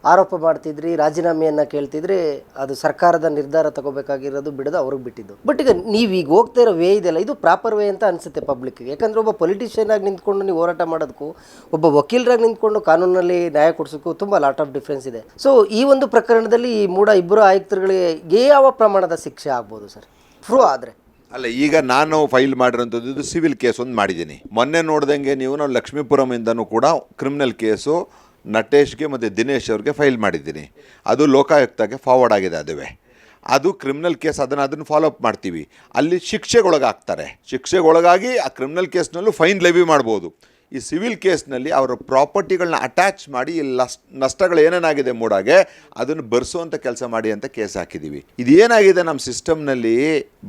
ಆರೋಪ ಮಾಡ್ತಿದ್ರಿ, ರಾಜೀನಾಮೆಯನ್ನು ಕೇಳ್ತಿದ್ರಿ, ಅದು ಸರ್ಕಾರದ ನಿರ್ಧಾರ ತಗೋಬೇಕಾಗಿರೋದು ಬಿಡೋದು ಅವ್ರಿಗೆ ಬಿಟ್ಟಿದ್ದು. ಬಟ್ ಈಗ ನೀವು ಈಗ ಹೋಗ್ತಾ ಇರೋ ವೇ ಇದೆಯಲ್ಲ ಇದು ಪ್ರಾಪರ್ ವೇ ಅಂತ ಅನಿಸುತ್ತೆ ಪಬ್ಲಿಕ್ಗೆ ಯಾಕಂದರೆ ಒಬ್ಬ ಪೊಲಿಟಿಷಿಯನ್ ಆಗಿ ನಿಂತ್ಕೊಂಡು ನೀವು ಹೋರಾಟ ಮಾಡೋದಕ್ಕೂ ಒಬ್ಬ ವಕೀಲರಾಗಿ ನಿಂತ್ಕೊಂಡು ಕಾನೂನಲ್ಲಿ ನ್ಯಾಯ ಕೊಡಿಸೋಕ್ಕೂ ತುಂಬ ಲಾಟ್ ಆಫ್ ಡಿಫ್ರೆನ್ಸ್ ಇದೆ. ಸೊ ಈ ಒಂದು ಪ್ರಕರಣದಲ್ಲಿ ಈ ಮೂಡ ಇಬ್ಬರು ಆಯುಕ್ತರುಗಳಿಗೆ ಯಾವ ಪ್ರಮಾಣದ ಶಿಕ್ಷೆ ಆಗ್ಬೋದು ಸರ್? ಫ್ರೂ ಆದರೆ? ಅಲ್ಲ, ಈಗ ನಾನು ಫೈಲ್ ಮಾಡಿರೋಂಥದ್ದು ಸಿವಿಲ್ ಕೇಸ್ ಒಂದು ಮಾಡಿದ್ದೀನಿ. ಮೊನ್ನೆ ನೋಡ್ದಂಗೆ ನೀವು, ನಾವು ಲಕ್ಷ್ಮೀಪುರಮಿಂದನೂ ಕೂಡ ಕ್ರಿಮಿನಲ್ ಕೇಸು ನಟೇಶ್ಗೆ ಮತ್ತು ದಿನೇಶ್ ಅವ್ರಿಗೆ ಫೈಲ್ ಮಾಡಿದ್ದೀನಿ. ಅದು ಲೋಕಾಯುಕ್ತಕ್ಕೆ ಫಾರ್ವರ್ಡ್ ಆಗಿದೆ ಅದುವೇ. ಅದು ಕ್ರಿಮಿನಲ್ ಕೇಸ್ ಅದನ್ನು ಅದನ್ನು ಫಾಲೋ ಅಪ್ ಮಾಡ್ತೀವಿ. ಅಲ್ಲಿ ಶಿಕ್ಷೆಗೊಳಗಾಗ್ತಾರೆ. ಶಿಕ್ಷೆಗೊಳಗಾಗಿ ಆ ಕ್ರಿಮಿನಲ್ ಕೇಸ್ನಲ್ಲೂ ಫೈನ್ ಲೆವಿ ಮಾಡ್ಬೋದು. ಈ ಸಿವಿಲ್ ಕೇಸ್ನಲ್ಲಿ ಅವರ ಪ್ರಾಪರ್ಟಿಗಳನ್ನ ಅಟ್ಯಾಚ್ ಮಾಡಿ ಈ ಲಸ್, ನಷ್ಟಗಳು ಏನೇನಾಗಿದೆ ಮೂಡಾಗೆ ಅದನ್ನು ಬರ್ಸೋವಂಥ ಕೆಲಸ ಮಾಡಿ ಅಂತ ಕೇಸ್ ಹಾಕಿದ್ದೀವಿ ಇದೇನಾಗಿದೆ ನಮ್ಮ ಸಿಸ್ಟಮ್ನಲ್ಲಿ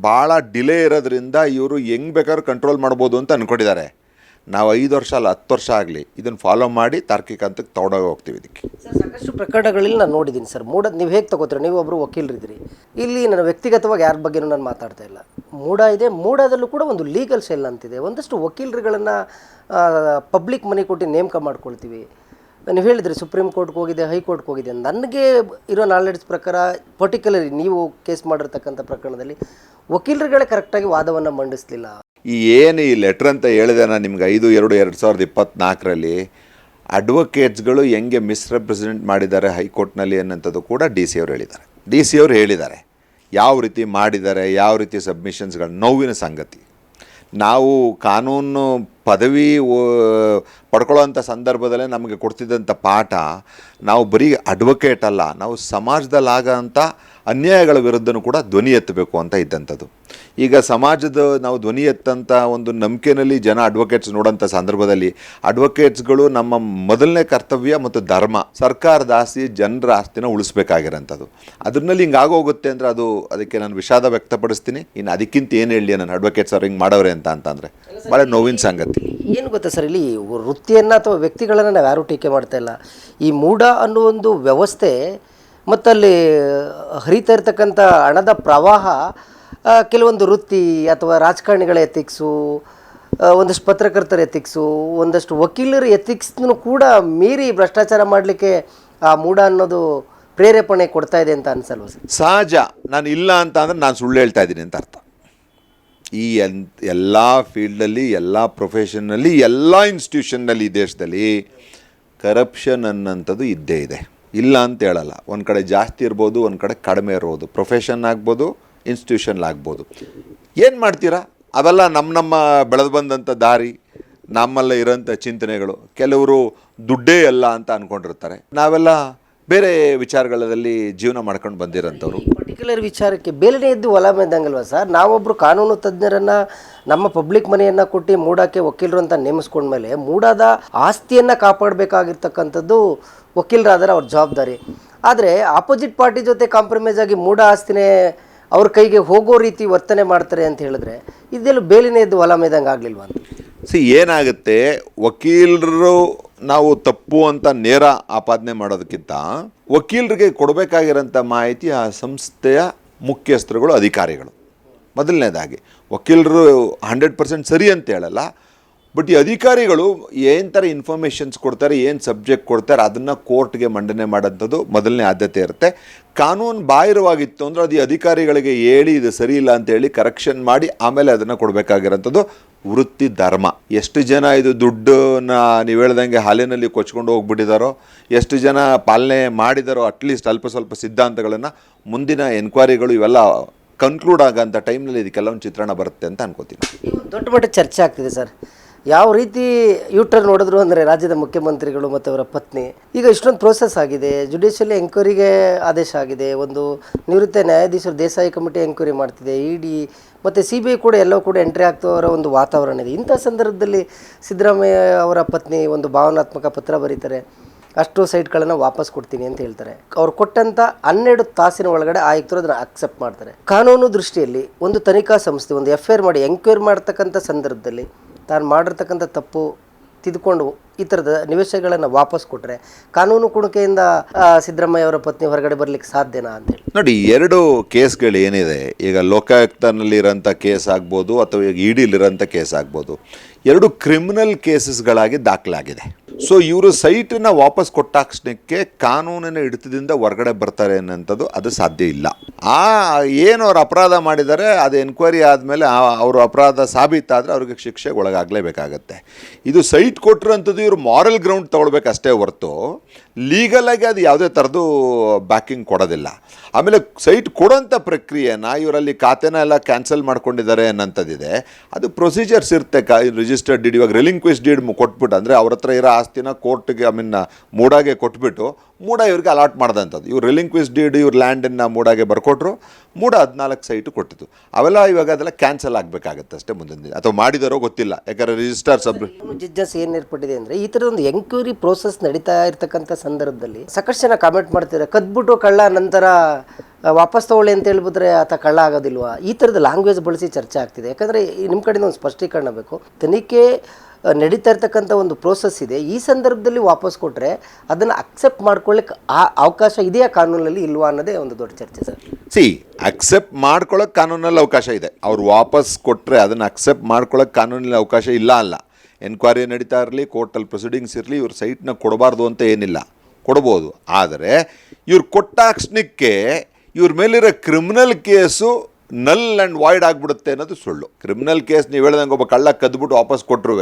ಭಾಳ ಡಿಲೇ ಇರೋದ್ರಿಂದ ಇವರು ಹೆಂಗೆ ಬೇಕಾದ್ರೂ ಕಂಟ್ರೋಲ್ ಮಾಡ್ಬೋದು ಅಂತ ಅಂದ್ಕೊಂಡಿದ್ದಾರೆ ನಾವು ಐದು ವರ್ಷ ಅಲ್ಲ, ಹತ್ತು ವರ್ಷ ಆಗಲಿ, ಇದನ್ನು ಫಾಲೋ ಮಾಡಿ ತಾರ್ಕಿಕ ಹಂತಕ್ಕೆ ತೊಗೊಂಡೋಗಿ ಹೋಗ್ತೀವಿ ಇದಕ್ಕೆ. ಸಾಕಷ್ಟು ಪ್ರಕರಣಗಳಲ್ಲಿ ನಾನು ನೋಡಿದ್ದೀನಿ ಸರ್. ಮೂಡ, ನೀವು ಹೇಗೆ ತಗೋತೀರಿ? ನೀವು ಒಬ್ಬರು ವಕೀಲರಿದ್ದೀರಿ. ಇಲ್ಲಿ ನಾನು ವ್ಯಕ್ತಿಗತವಾಗಿ ಯಾರ ಬಗ್ಗೆನೂ ನಾನು ಮಾತಾಡ್ತಾ ಇಲ್ಲ. ಮೂಡ ಇದೆ. ಮೂಡದಲ್ಲೂ ಕೂಡ ಒಂದು ಲೀಗಲ್ ಸೆಲ್ ಅಂತಿದೆ. ಒಂದಷ್ಟು ವಕೀಲರುಗಳನ್ನು ಪಬ್ಲಿಕ್ ಮನಿ ಕೊಟ್ಟು ನೇಮಕ ಮಾಡ್ಕೊಳ್ತೀವಿ. ನೀವು ಹೇಳಿದ್ರಿ ಸುಪ್ರೀಂ ಕೋರ್ಟ್ಗೆ ಹೋಗಿದೆ ಹೈಕೋರ್ಟ್ಗೆ ಹೋಗಿದೆ. ನನಗೆ ಇರೋ ನಾಲೆಡ್ಜ್ ಪ್ರಕಾರ ಪರ್ಟಿಕ್ಯುಲರ್ಲಿ ನೀವು ಕೇಸ್ ಮಾಡಿರ್ತಕ್ಕಂಥ ಪ್ರಕರಣದಲ್ಲಿ, ವಕೀಲರುಗಳೇ ಕರೆಕ್ಟಾಗಿ ವಾದವನ್ನು ಮಂಡಿಸಲಿಲ್ಲ. ಈ ಏನು ಈ ಲೆಟ್ರ್ ಅಂತ ಹೇಳಿದೆ ನಾನು ನಿಮ್ಗೆ ಐದು, ಎರಡು ಎರಡು ಸಾವಿರದ ಇಪ್ಪತ್ತ್ನಾಲ್ಕರಲ್ಲಿ ಅಡ್ವೊಕೇಟ್ಸ್ಗಳು ಹೆಂಗೆ ಮಿಸ್ರೆಪ್ರೆಸೆಂಟ್ ಮಾಡಿದ್ದಾರೆ ಹೈಕೋರ್ಟ್ನಲ್ಲಿ ಅನ್ನೋಂಥದ್ದು ಕೂಡ ಡಿ ಸಿ ಅವರು ಹೇಳಿದ್ದಾರೆ. ಡಿ ಸಿ ಅವರು ಹೇಳಿದ್ದಾರೆ, ಯಾವ ರೀತಿ ಮಾಡಿದ್ದಾರೆ, ಯಾವ ರೀತಿ ಸಬ್ಮಿಷನ್ಸ್ಗಳು ನೋವಿನ ಸಂಗತಿ. ನಾವು ಕಾನೂನು ಪದವಿ ಪಡ್ಕೊಳ್ಳೋವಂಥ ಸಂದರ್ಭದಲ್ಲೇ ನಮಗೆ ಕೊಡ್ತಿದ್ದಂಥ ಪಾಠ, ನಾವು ಬರೀ ಅಡ್ವೊಕೇಟ್ ಅಲ್ಲ, ನಾವು ಸಮಾಜದಲ್ಲಾಗೋಂಥ ಅನ್ಯಾಯಗಳ ವಿರುದ್ಧನೂ ಕೂಡ ಧ್ವನಿ ಎತ್ತಬೇಕು ಅಂತ ಇದ್ದಂಥದ್ದು. ಈಗ ಸಮಾಜದ ನಾವು ಧ್ವನಿ ಎತ್ತಂಥ ಒಂದು ನಂಬಿಕೆನಲ್ಲಿ ಜನ ಅಡ್ವೊಕೇಟ್ಸ್ ನೋಡೋಂಥ ಸಂದರ್ಭದಲ್ಲಿ ಅಡ್ವೊಕೇಟ್ಸ್ಗಳು ನಮ್ಮ ಮೊದಲನೇ ಕರ್ತವ್ಯ ಮತ್ತು ಧರ್ಮ. ಸರ್ಕಾರದ ಆಸ್ತಿ ಜನರ ಆಸ್ತಿನ ಉಳಿಸ್ಬೇಕಾಗಿರೋಂಥದ್ದು. ಅದ್ರಲ್ಲಿ ಹಿಂಗೆ ಆಗೋಗುತ್ತೆ ಅಂದರೆ ಅದು ಅದಕ್ಕೆ ನಾನು ವಿಷಾದ ವ್ಯಕ್ತಪಡಿಸ್ತೀನಿ. ಇನ್ನು ಅದಕ್ಕಿಂತ ಏನು ಹೇಳಿ ನಾನು ಅಡ್ವೊಕೇಟ್ಸ್ ಅವ್ರು ಹಿಂಗೆ ಮಾಡೋರೆ ಅಂತ ಅಂತಂದರೆ. ಭಾಳ ನೋವಿನ ಸಂಗತಿ. ಏನು ಗೊತ್ತಾ ಸರ್ ಇಲ್ಲಿ ವೃತ್ತಿಯನ್ನು ಅಥವಾ ವ್ಯಕ್ತಿಗಳನ್ನು ನಾವು ಯಾರೂ ಟೀಕೆ ಮಾಡ್ತಾ ಇಲ್ಲ. ಈ ಮೂಢ ಅನ್ನೋ ಒಂದು ವ್ಯವಸ್ಥೆ ಮತ್ತು ಅಲ್ಲಿ ಹರಿತಾ ಇರ್ತಕ್ಕಂಥ ಹಣದ ಪ್ರವಾಹ ಕೆಲವೊಂದು ವೃತ್ತಿ ಅಥವಾ ರಾಜಕಾರಣಿಗಳ ಎಥಿಕ್ಸು ಒಂದಷ್ಟು ಪತ್ರಕರ್ತರ ಎಥಿಕ್ಸು, ಒಂದಷ್ಟು ವಕೀಲರ ಎಥಿಕ್ಸ್ನು ಕೂಡ ಮೀರಿ ಭ್ರಷ್ಟಾಚಾರ ಮಾಡಲಿಕ್ಕೆ ಆ ಮೂಢ ಅನ್ನೋದು ಪ್ರೇರೇಪಣೆ ಕೊಡ್ತಾ ಇದೆ ಅಂತ ಅನ್ಸಲ್ವ ಸಹಜ. ನಾನು ಇಲ್ಲ ಅಂತ ಅಂದರೆ ನಾನು ಸುಳ್ಳು ಹೇಳ್ತಾ ಇದ್ದೀನಿ ಅಂತ ಅರ್ಥ. ಈ ಎನ್, ಎಲ್ಲ ಫೀಲ್ಡಲ್ಲಿ, ಎಲ್ಲ ಪ್ರೊಫೆಷನ್ನಲ್ಲಿ ಎಲ್ಲ ಇನ್ಸ್ಟಿಟ್ಯೂಷನ್ನಲ್ಲಿ ಈ ದೇಶದಲ್ಲಿ ಕರಪ್ಷನ್ ಅನ್ನೋಂಥದ್ದು ಇದ್ದೇ ಇದೆ. ಇಲ್ಲ ಅಂತ ಹೇಳಲ್ಲ. ಒಂದು ಕಡೆ ಜಾಸ್ತಿ ಇರ್ಬೋದು, ಒಂದು ಕಡೆ ಕಡಿಮೆ ಇರ್ಬೋದು. ಪ್ರೊಫೆಷನ್ ಆಗ್ಬೋದು ಇನ್ಸ್ಟಿಟ್ಯೂಷನ್ ಆಗ್ಬೋದು. ಏನು ಮಾಡ್ತೀರಾ? ಅವೆಲ್ಲ ನಮ್ಮ ನಮ್ಮ ಬೆಳೆದು ಬಂದಂಥ ದಾರಿ, ನಮ್ಮಲ್ಲೇ ಇರೋಂಥ ಚಿಂತನೆಗಳು. ಕೆಲವರು ದುಡ್ಡೇ ಅಲ್ಲ ಅಂತ ಅಂದ್ಕೊಂಡಿರ್ತಾರೆ ನಾವೆಲ್ಲ ಬೇರೆ ವಿಚಾರಗಳಲ್ಲಿ ಜೀವನ ಮಾಡ್ಕೊಂಡು ಬಂದಿರೋಂಥವ್ರು. ಪರ್ಟಿಕ್ಯುಲರ್ ವಿಚಾರಕ್ಕೆ ಬೇಲನೆ ಎದ್ದು ಹೊಲ ಮೇದಂಗಲ್ವಾ ಸರ್? ನಾವೊಬ್ಬರು ಕಾನೂನು ತಜ್ಞರನ್ನು ನಮ್ಮ ಪಬ್ಲಿಕ್ ಮನೆಯನ್ನು ಕೊಟ್ಟು ಮೂಡಕ್ಕೆ ವಕೀಲರು ಅಂತ ನೇಮಿಸ್ಕೊಂಡ್ಮೇಲೆ ಮೂಡಾದ ಆಸ್ತಿಯನ್ನು ಕಾಪಾಡಬೇಕಾಗಿರ್ತಕ್ಕಂಥದ್ದು ವಕೀಲರಾದರೆ ಅವ್ರ ಜವಾಬ್ದಾರಿ. ಆದರೆ ಆಪೋಸಿಟ್ ಪಾರ್ಟಿ ಜೊತೆ ಕಾಂಪ್ರಮೈಸ್ ಆಗಿ ಮೂಡ ಆಸ್ತಿನೇ ಅವ್ರ ಕೈಗೆ ಹೋಗೋ ರೀತಿ ವರ್ತನೆ ಮಾಡ್ತಾರೆ ಅಂತ ಹೇಳಿದ್ರೆ ಇದೆಲ್ಲ ಬೇಲಿನೇ ಎದ್ದು ಹೊಲ ಮೇದಂಗೆ ಆಗಲಿಲ್ವ ಅಂತ? ಸಿ ಏನಾಗುತ್ತೆ? ವಕೀಲರು ನಾವು ತಪ್ಪು ಅಂತ ನೇರ ಆಪಾದನೆ ಮಾಡೋದಕ್ಕಿಂತ ವಕೀಲರಿಗೆ ಕೊಡಬೇಕಾಗಿರೋಂಥ ಮಾಹಿತಿ ಆ ಸಂಸ್ಥೆಯ ಮುಖ್ಯಸ್ಥರುಗಳು, ಅಧಿಕಾರಿಗಳು. ಮೊದಲನೇದಾಗಿ, ವಕೀಲರು ಹಂಡ್ರೆಡ್ ಪರ್ಸೆಂಟ್ ಸರಿ ಅಂತ ಹೇಳಲ್ಲ. ಬಟ್ ಈ ಅಧಿಕಾರಿಗಳು ಏನು ಥರ ಇನ್ಫಾರ್ಮೇಷನ್ಸ್ ಕೊಡ್ತಾರೆ, ಏನು ಸಬ್ಜೆಕ್ಟ್ ಕೊಡ್ತಾರೆ, ಅದನ್ನು ಕೋರ್ಟ್ಗೆ ಮಂಡನೆ ಮಾಡೋಂಥದ್ದು ಮೊದಲನೇ ಆದ್ಯತೆ ಇರುತ್ತೆ. ಕಾನೂನು ಬಾಹಿರವಾಗಿತ್ತು ಅಂದರೆ ಅದು ಅಧಿಕಾರಿಗಳಿಗೆ ಹೇಳಿ ಇದು ಸರಿ ಇಲ್ಲ ಅಂತ ಹೇಳಿ ಕರೆಕ್ಷನ್ ಮಾಡಿ ಆಮೇಲೆ ಅದನ್ನು ಕೊಡಬೇಕಾಗಿರೋಂಥದ್ದು ವೃತ್ತಿ ಧರ್ಮ. ಎಷ್ಟು ಜನ ಇದು ದುಡ್ಡನ್ನ ನೀವು ಹೇಳ್ದಂಗೆ ಹಾಲಿನಲ್ಲಿ ಕೊಚ್ಕೊಂಡು ಹೋಗ್ಬಿಟ್ಟಿದ್ದಾರೋ ಎಷ್ಟು ಜನ ಪಾಲನೆ ಮಾಡಿದಾರೋ ಅಟ್ಲೀಸ್ಟ್ ಅಲ್ಪ ಸ್ವಲ್ಪ ಸಿದ್ಧಾಂತಗಳನ್ನು ಮುಂದಿನ ಎನ್ಕ್ವೈರಿಗಳು ಇವೆಲ್ಲ ಕನ್ಕ್ಲೂಡ್ ಆಗೋಂಥ ಟೈಮ್ನಲ್ಲಿ ಇದಕ್ಕೆಲ್ಲ ಒಂದು ಚಿತ್ರಣ ಬರುತ್ತೆ ಅಂತ ಅನ್ಕೋತೀನಿ. ದೊಡ್ಡ ಮಟ್ಟ ಚರ್ಚೆ ಆಗ್ತಿದೆ ಸರ್. ಯಾವ ರೀತಿ ಯೂಟರ್ ನೋಡಿದ್ರು ಅಂದರೆ ರಾಜ್ಯದ ಮುಖ್ಯಮಂತ್ರಿಗಳು ಮತ್ತು ಅವರ ಪತ್ನಿ. ಈಗ ಇಷ್ಟೊಂದು ಪ್ರೋಸೆಸ್ ಆಗಿದೆ. ಜುಡಿಷಿಯಲ್ ಎಂಕ್ವೈರಿಗೆ ಆದೇಶ ಆಗಿದೆ. ಒಂದು ನಿವೃತ್ತ ನ್ಯಾಯಾಧೀಶರು ದೇಸಾಯಿ ಕಮಿಟಿ ಎಂಕ್ವೈರಿ ಮಾಡ್ತಿದೆ. ಇ ಡಿ ಮತ್ತು ಸಿ ಬಿ ಐ ಕೂಡ ಎಲ್ಲೋ ಕೂಡ ಎಂಟ್ರಿ ಆಗ್ತವರ ಒಂದು ವಾತಾವರಣ ಇದೆ. ಇಂಥ ಸಂದರ್ಭದಲ್ಲಿ ಸಿದ್ದರಾಮಯ್ಯ ಅವರ ಪತ್ನಿ ಒಂದು ಭಾವನಾತ್ಮಕ ಪತ್ರ ಬರೀತಾರೆ. ಅಷ್ಟು ಸೈಟ್ಗಳನ್ನು ವಾಪಸ್ ಕೊಡ್ತೀನಿ ಅಂತ ಹೇಳ್ತಾರೆ. ಅವ್ರು ಕೊಟ್ಟಂಥ ಹನ್ನೆರಡು ತಾಸಿನ ಒಳಗಡೆ ಆಯುಕ್ತರು ಅದನ್ನು ಅಕ್ಸೆಪ್ಟ್ ಮಾಡ್ತಾರೆ. ಕಾನೂನು ದೃಷ್ಟಿಯಲ್ಲಿ ಒಂದು ತನಿಖಾ ಸಂಸ್ಥೆ, ಒಂದು ಎಫ್ ಐ ಮಾಡಿ ಎಂಕ್ವೈರಿ ಮಾಡ್ತಕ್ಕಂಥ ಸಂದರ್ಭದಲ್ಲಿ ತಾನು ಮಾಡಿರ್ತಕ್ಕಂಥ ತಪ್ಪು ತಿದ್ದುಕೊಂಡು ಈ ಥರದ ನಿವೇಶನಗಳನ್ನು ವಾಪಸ್ ಕೊಟ್ಟರೆ ಕಾನೂನು ಕುಣಿಕೆಯಿಂದ ಸಿದ್ದರಾಮಯ್ಯ ಅವರ ಪತ್ನಿ ಹೊರಗಡೆ ಬರಲಿಕ್ಕೆ ಸಾಧ್ಯನಾ ಅಂತೇಳಿ. ನೋಡಿ, ಎರಡು ಕೇಸ್ಗಳು ಏನಿದೆ, ಈಗ ಲೋಕಾಯುಕ್ತನಲ್ಲಿರೋಂಥ ಕೇಸ್ ಆಗ್ಬೋದು ಅಥವಾ ಈಗ ಇಡಿಲಿರೋಂಥ ಕೇಸ್ ಆಗ್ಬೋದು. ಎರಡು ಕ್ರಿಮಿನಲ್ ಕೇಸಸ್ಗಳಾಗಿ ದಾಖಲಾಗಿದೆ. ಸೊ ಇವರು ಸೈಟನ್ನ ವಾಪಸ್ ಕೊಟ್ಟಾಕ್ಷಣಕ್ಕೆ ಕಾನೂನಿನ ಹಿಡಿತದಿಂದ ಹೊರಗಡೆ ಬರ್ತಾರೆ ಅನ್ನೋಂಥದ್ದು ಅದು ಸಾಧ್ಯ ಇಲ್ಲ. ಆ, ಏನು ಅವ್ರು ಅಪರಾಧ ಮಾಡಿದ್ದಾರೆ, ಅದು ಎನ್ಕ್ವೈರಿ ಆದಮೇಲೆ ಅವರು ಅಪರಾಧ ಸಾಬೀತಾದರೆ ಅವ್ರಿಗೆ ಶಿಕ್ಷೆಗೆ ಒಳಗಾಗಲೇಬೇಕಾಗತ್ತೆ. ಇದು ಸೈಟ್ ಕೊಟ್ಟಿರೋಂಥದ್ದು ಇವರು ಮಾರಲ್ ಗ್ರೌಂಡ್ ತೊಗೊಳ್ಬೇಕಷ್ಟೇ ಹೊರತು ಲೀಗಲಾಗಿ ಅದು ಯಾವುದೇ ಥರದ್ದು ಬ್ಯಾಕಿಂಗ್ ಕೊಡೋದಿಲ್ಲ. ಆಮೇಲೆ ಸೈಟ್ ಕೊಡೋಂಥ ಪ್ರಕ್ರಿಯೆನ ಇವರಲ್ಲಿ ಖಾತೆನ ಎಲ್ಲ ಕ್ಯಾನ್ಸಲ್ ಮಾಡ್ಕೊಂಡಿದ್ದಾರೆ ಅನ್ನೋಂಥದ್ದಿದೆ. ಅದು ಪ್ರೊಸೀಜರ್ಸ್ ಇರುತ್ತೆ ಕಾ ರಿಜಿಸ್ಟರ್ಡ್ ಡೀಡ್ ಇವಾಗ ರಿಲಿಂಕ್ವಿಸ್ ಡೀಡ್ ಕೊಟ್ಬಿಟ್ಟು ಅಂದರೆ ಅವ್ರ ಹತ್ರ ಇರೋ ಆಸ್ತಿನ ಕೋರ್ಟ್ಗೆ ಐ ಮೀನ್ ಮೂಡಾಗೆ ಕೊಟ್ಬಿಟ್ಟು ಮೂಡ ಇವ್ರಿಗೆ ಅಲಾಟ್ ಮಾಡಿದಂಥದ್ದು. ಇವ್ರು ರಿಲಿಂಕ್ವಿಸ್ ಡೀಡ್ ಇವ್ರ ಲ್ಯಾಂಡನ್ನು ಮೂಡಾಗೆ ಬರ್ಕೊಟ್ರು, ಮೂಡ ಹದಿನಾಲ್ಕು ಸೈಟು ಕೊಟ್ಟಿತು ಅವೆಲ್ಲ ಇವಾಗ ಅದೆಲ್ಲ ಕ್ಯಾನ್ಸಲ್ ಆಗಬೇಕಾಗತ್ತೆ ಅಷ್ಟೇ ಮುಂದಿನ ದಿನ. ಅಥವಾ ಮಾಡಿದಾರೋ ಗೊತ್ತಿಲ್ಲ. ಯಾಕಂದರೆ ರಿಜಿಸ್ಟರ್ ಸಬ್ ಜಡ್ಜಸ್ ಏನು ಏರ್ಪಟ್ಟಿದೆ ಅಂದರೆ ಈ ಥರದ ಒಂದು ಎಂಕ್ವೈರಿ ಪ್ರೋಸೆಸ್ ನಡೀತಾ ಇರ್ತಕ್ಕಂಥ ಸಂದರ್ಭದಲ್ಲಿ ಸಾಕಷ್ಟು ಜನ ಕಾಮೆಂಟ್ ಮಾಡ್ತಿದ್ದಾರೆ. ಕದ್ಬಿಟ್ಟು ಕಳ್ಳ ನಂತರ ವಾಪಸ್ ತಗೊಳ್ಳಿ ಅಂತ ಹೇಳ್ಬಿಟ್ರೆ ಆತ ಕಳ್ಳ ಆಗೋದಿಲ್ವಾ? ಈ ಥರದ ಲ್ಯಾಂಗ್ವೇಜ್ ಬಳಸಿ ಚರ್ಚೆ ಆಗ್ತಿದೆ. ಯಾಕಂದರೆ ನಿಮ್ಮ ಕಡೆಯಿಂದ ಒಂದು ಸ್ಪಷ್ಟೀಕರಣ ಬೇಕು. ತನಿಖೆ ನಡೀತಾ ಇರ್ತಕ್ಕಂಥ ಒಂದು ಪ್ರೋಸೆಸ್ ಇದೆ. ಈ ಸಂದರ್ಭದಲ್ಲಿ ವಾಪಸ್ ಕೊಟ್ಟರೆ ಅದನ್ನು ಅಕ್ಸೆಪ್ಟ್ ಮಾಡ್ಕೊಳ್ಳಿಕ್ಕೆ ಆ ಅವಕಾಶ ಇದೆಯಾ ಕಾನೂನಲ್ಲಿ ಇಲ್ವಾ ಅನ್ನೋದೇ ಒಂದು ದೊಡ್ಡ ಚರ್ಚೆ ಸರ್. ಸಿ ಅಕ್ಸೆಪ್ಟ್ ಮಾಡ್ಕೊಳ್ಳೋಕೆ ಕಾನೂನಲ್ಲಿ ಅವಕಾಶ ಇದೆ. ಅವ್ರು ವಾಪಸ್ ಕೊಟ್ಟರೆ ಅದನ್ನು ಅಕ್ಸೆಪ್ಟ್ ಮಾಡ್ಕೊಳ್ಳೋಕೆ ಕಾನೂನಲ್ಲಿ ಅವಕಾಶ ಇಲ್ಲ ಅಲ್ಲ. ಎನ್ಕ್ವೈರಿ ನಡೀತಾ ಇರಲಿ ಕೋರ್ಟಲ್ಲಿ ಪ್ರೊಸೀಡಿಂಗ್ಸ್ ಇರಲಿ, ಇವ್ರ ಸೈಟ್ನ ಕೊಡಬಾರ್ದು ಅಂತ ಏನಿಲ್ಲ. ಕೊಡ್ಬೋದು. ಆದರೆ ಇವ್ರು ಕೊಟ್ಟಾಕ್ಷಣಕ್ಕೆ ಇವ್ರ ಮೇಲಿರೋ criminal case null and void ಆಗಿಬಿಡುತ್ತೆ ಅನ್ನೋದು ಸುಳ್ಳು. ಕ್ರಿಮಿನಲ್ ಕೇಸ್ ನೀವು ಹೇಳ್ದಂಗೆ ಒಬ್ಬ ಕಳ್ಳ ಕದ್ಬಿಟ್ಟು ವಾಪಸ್ ಕೊಟ್ಟರು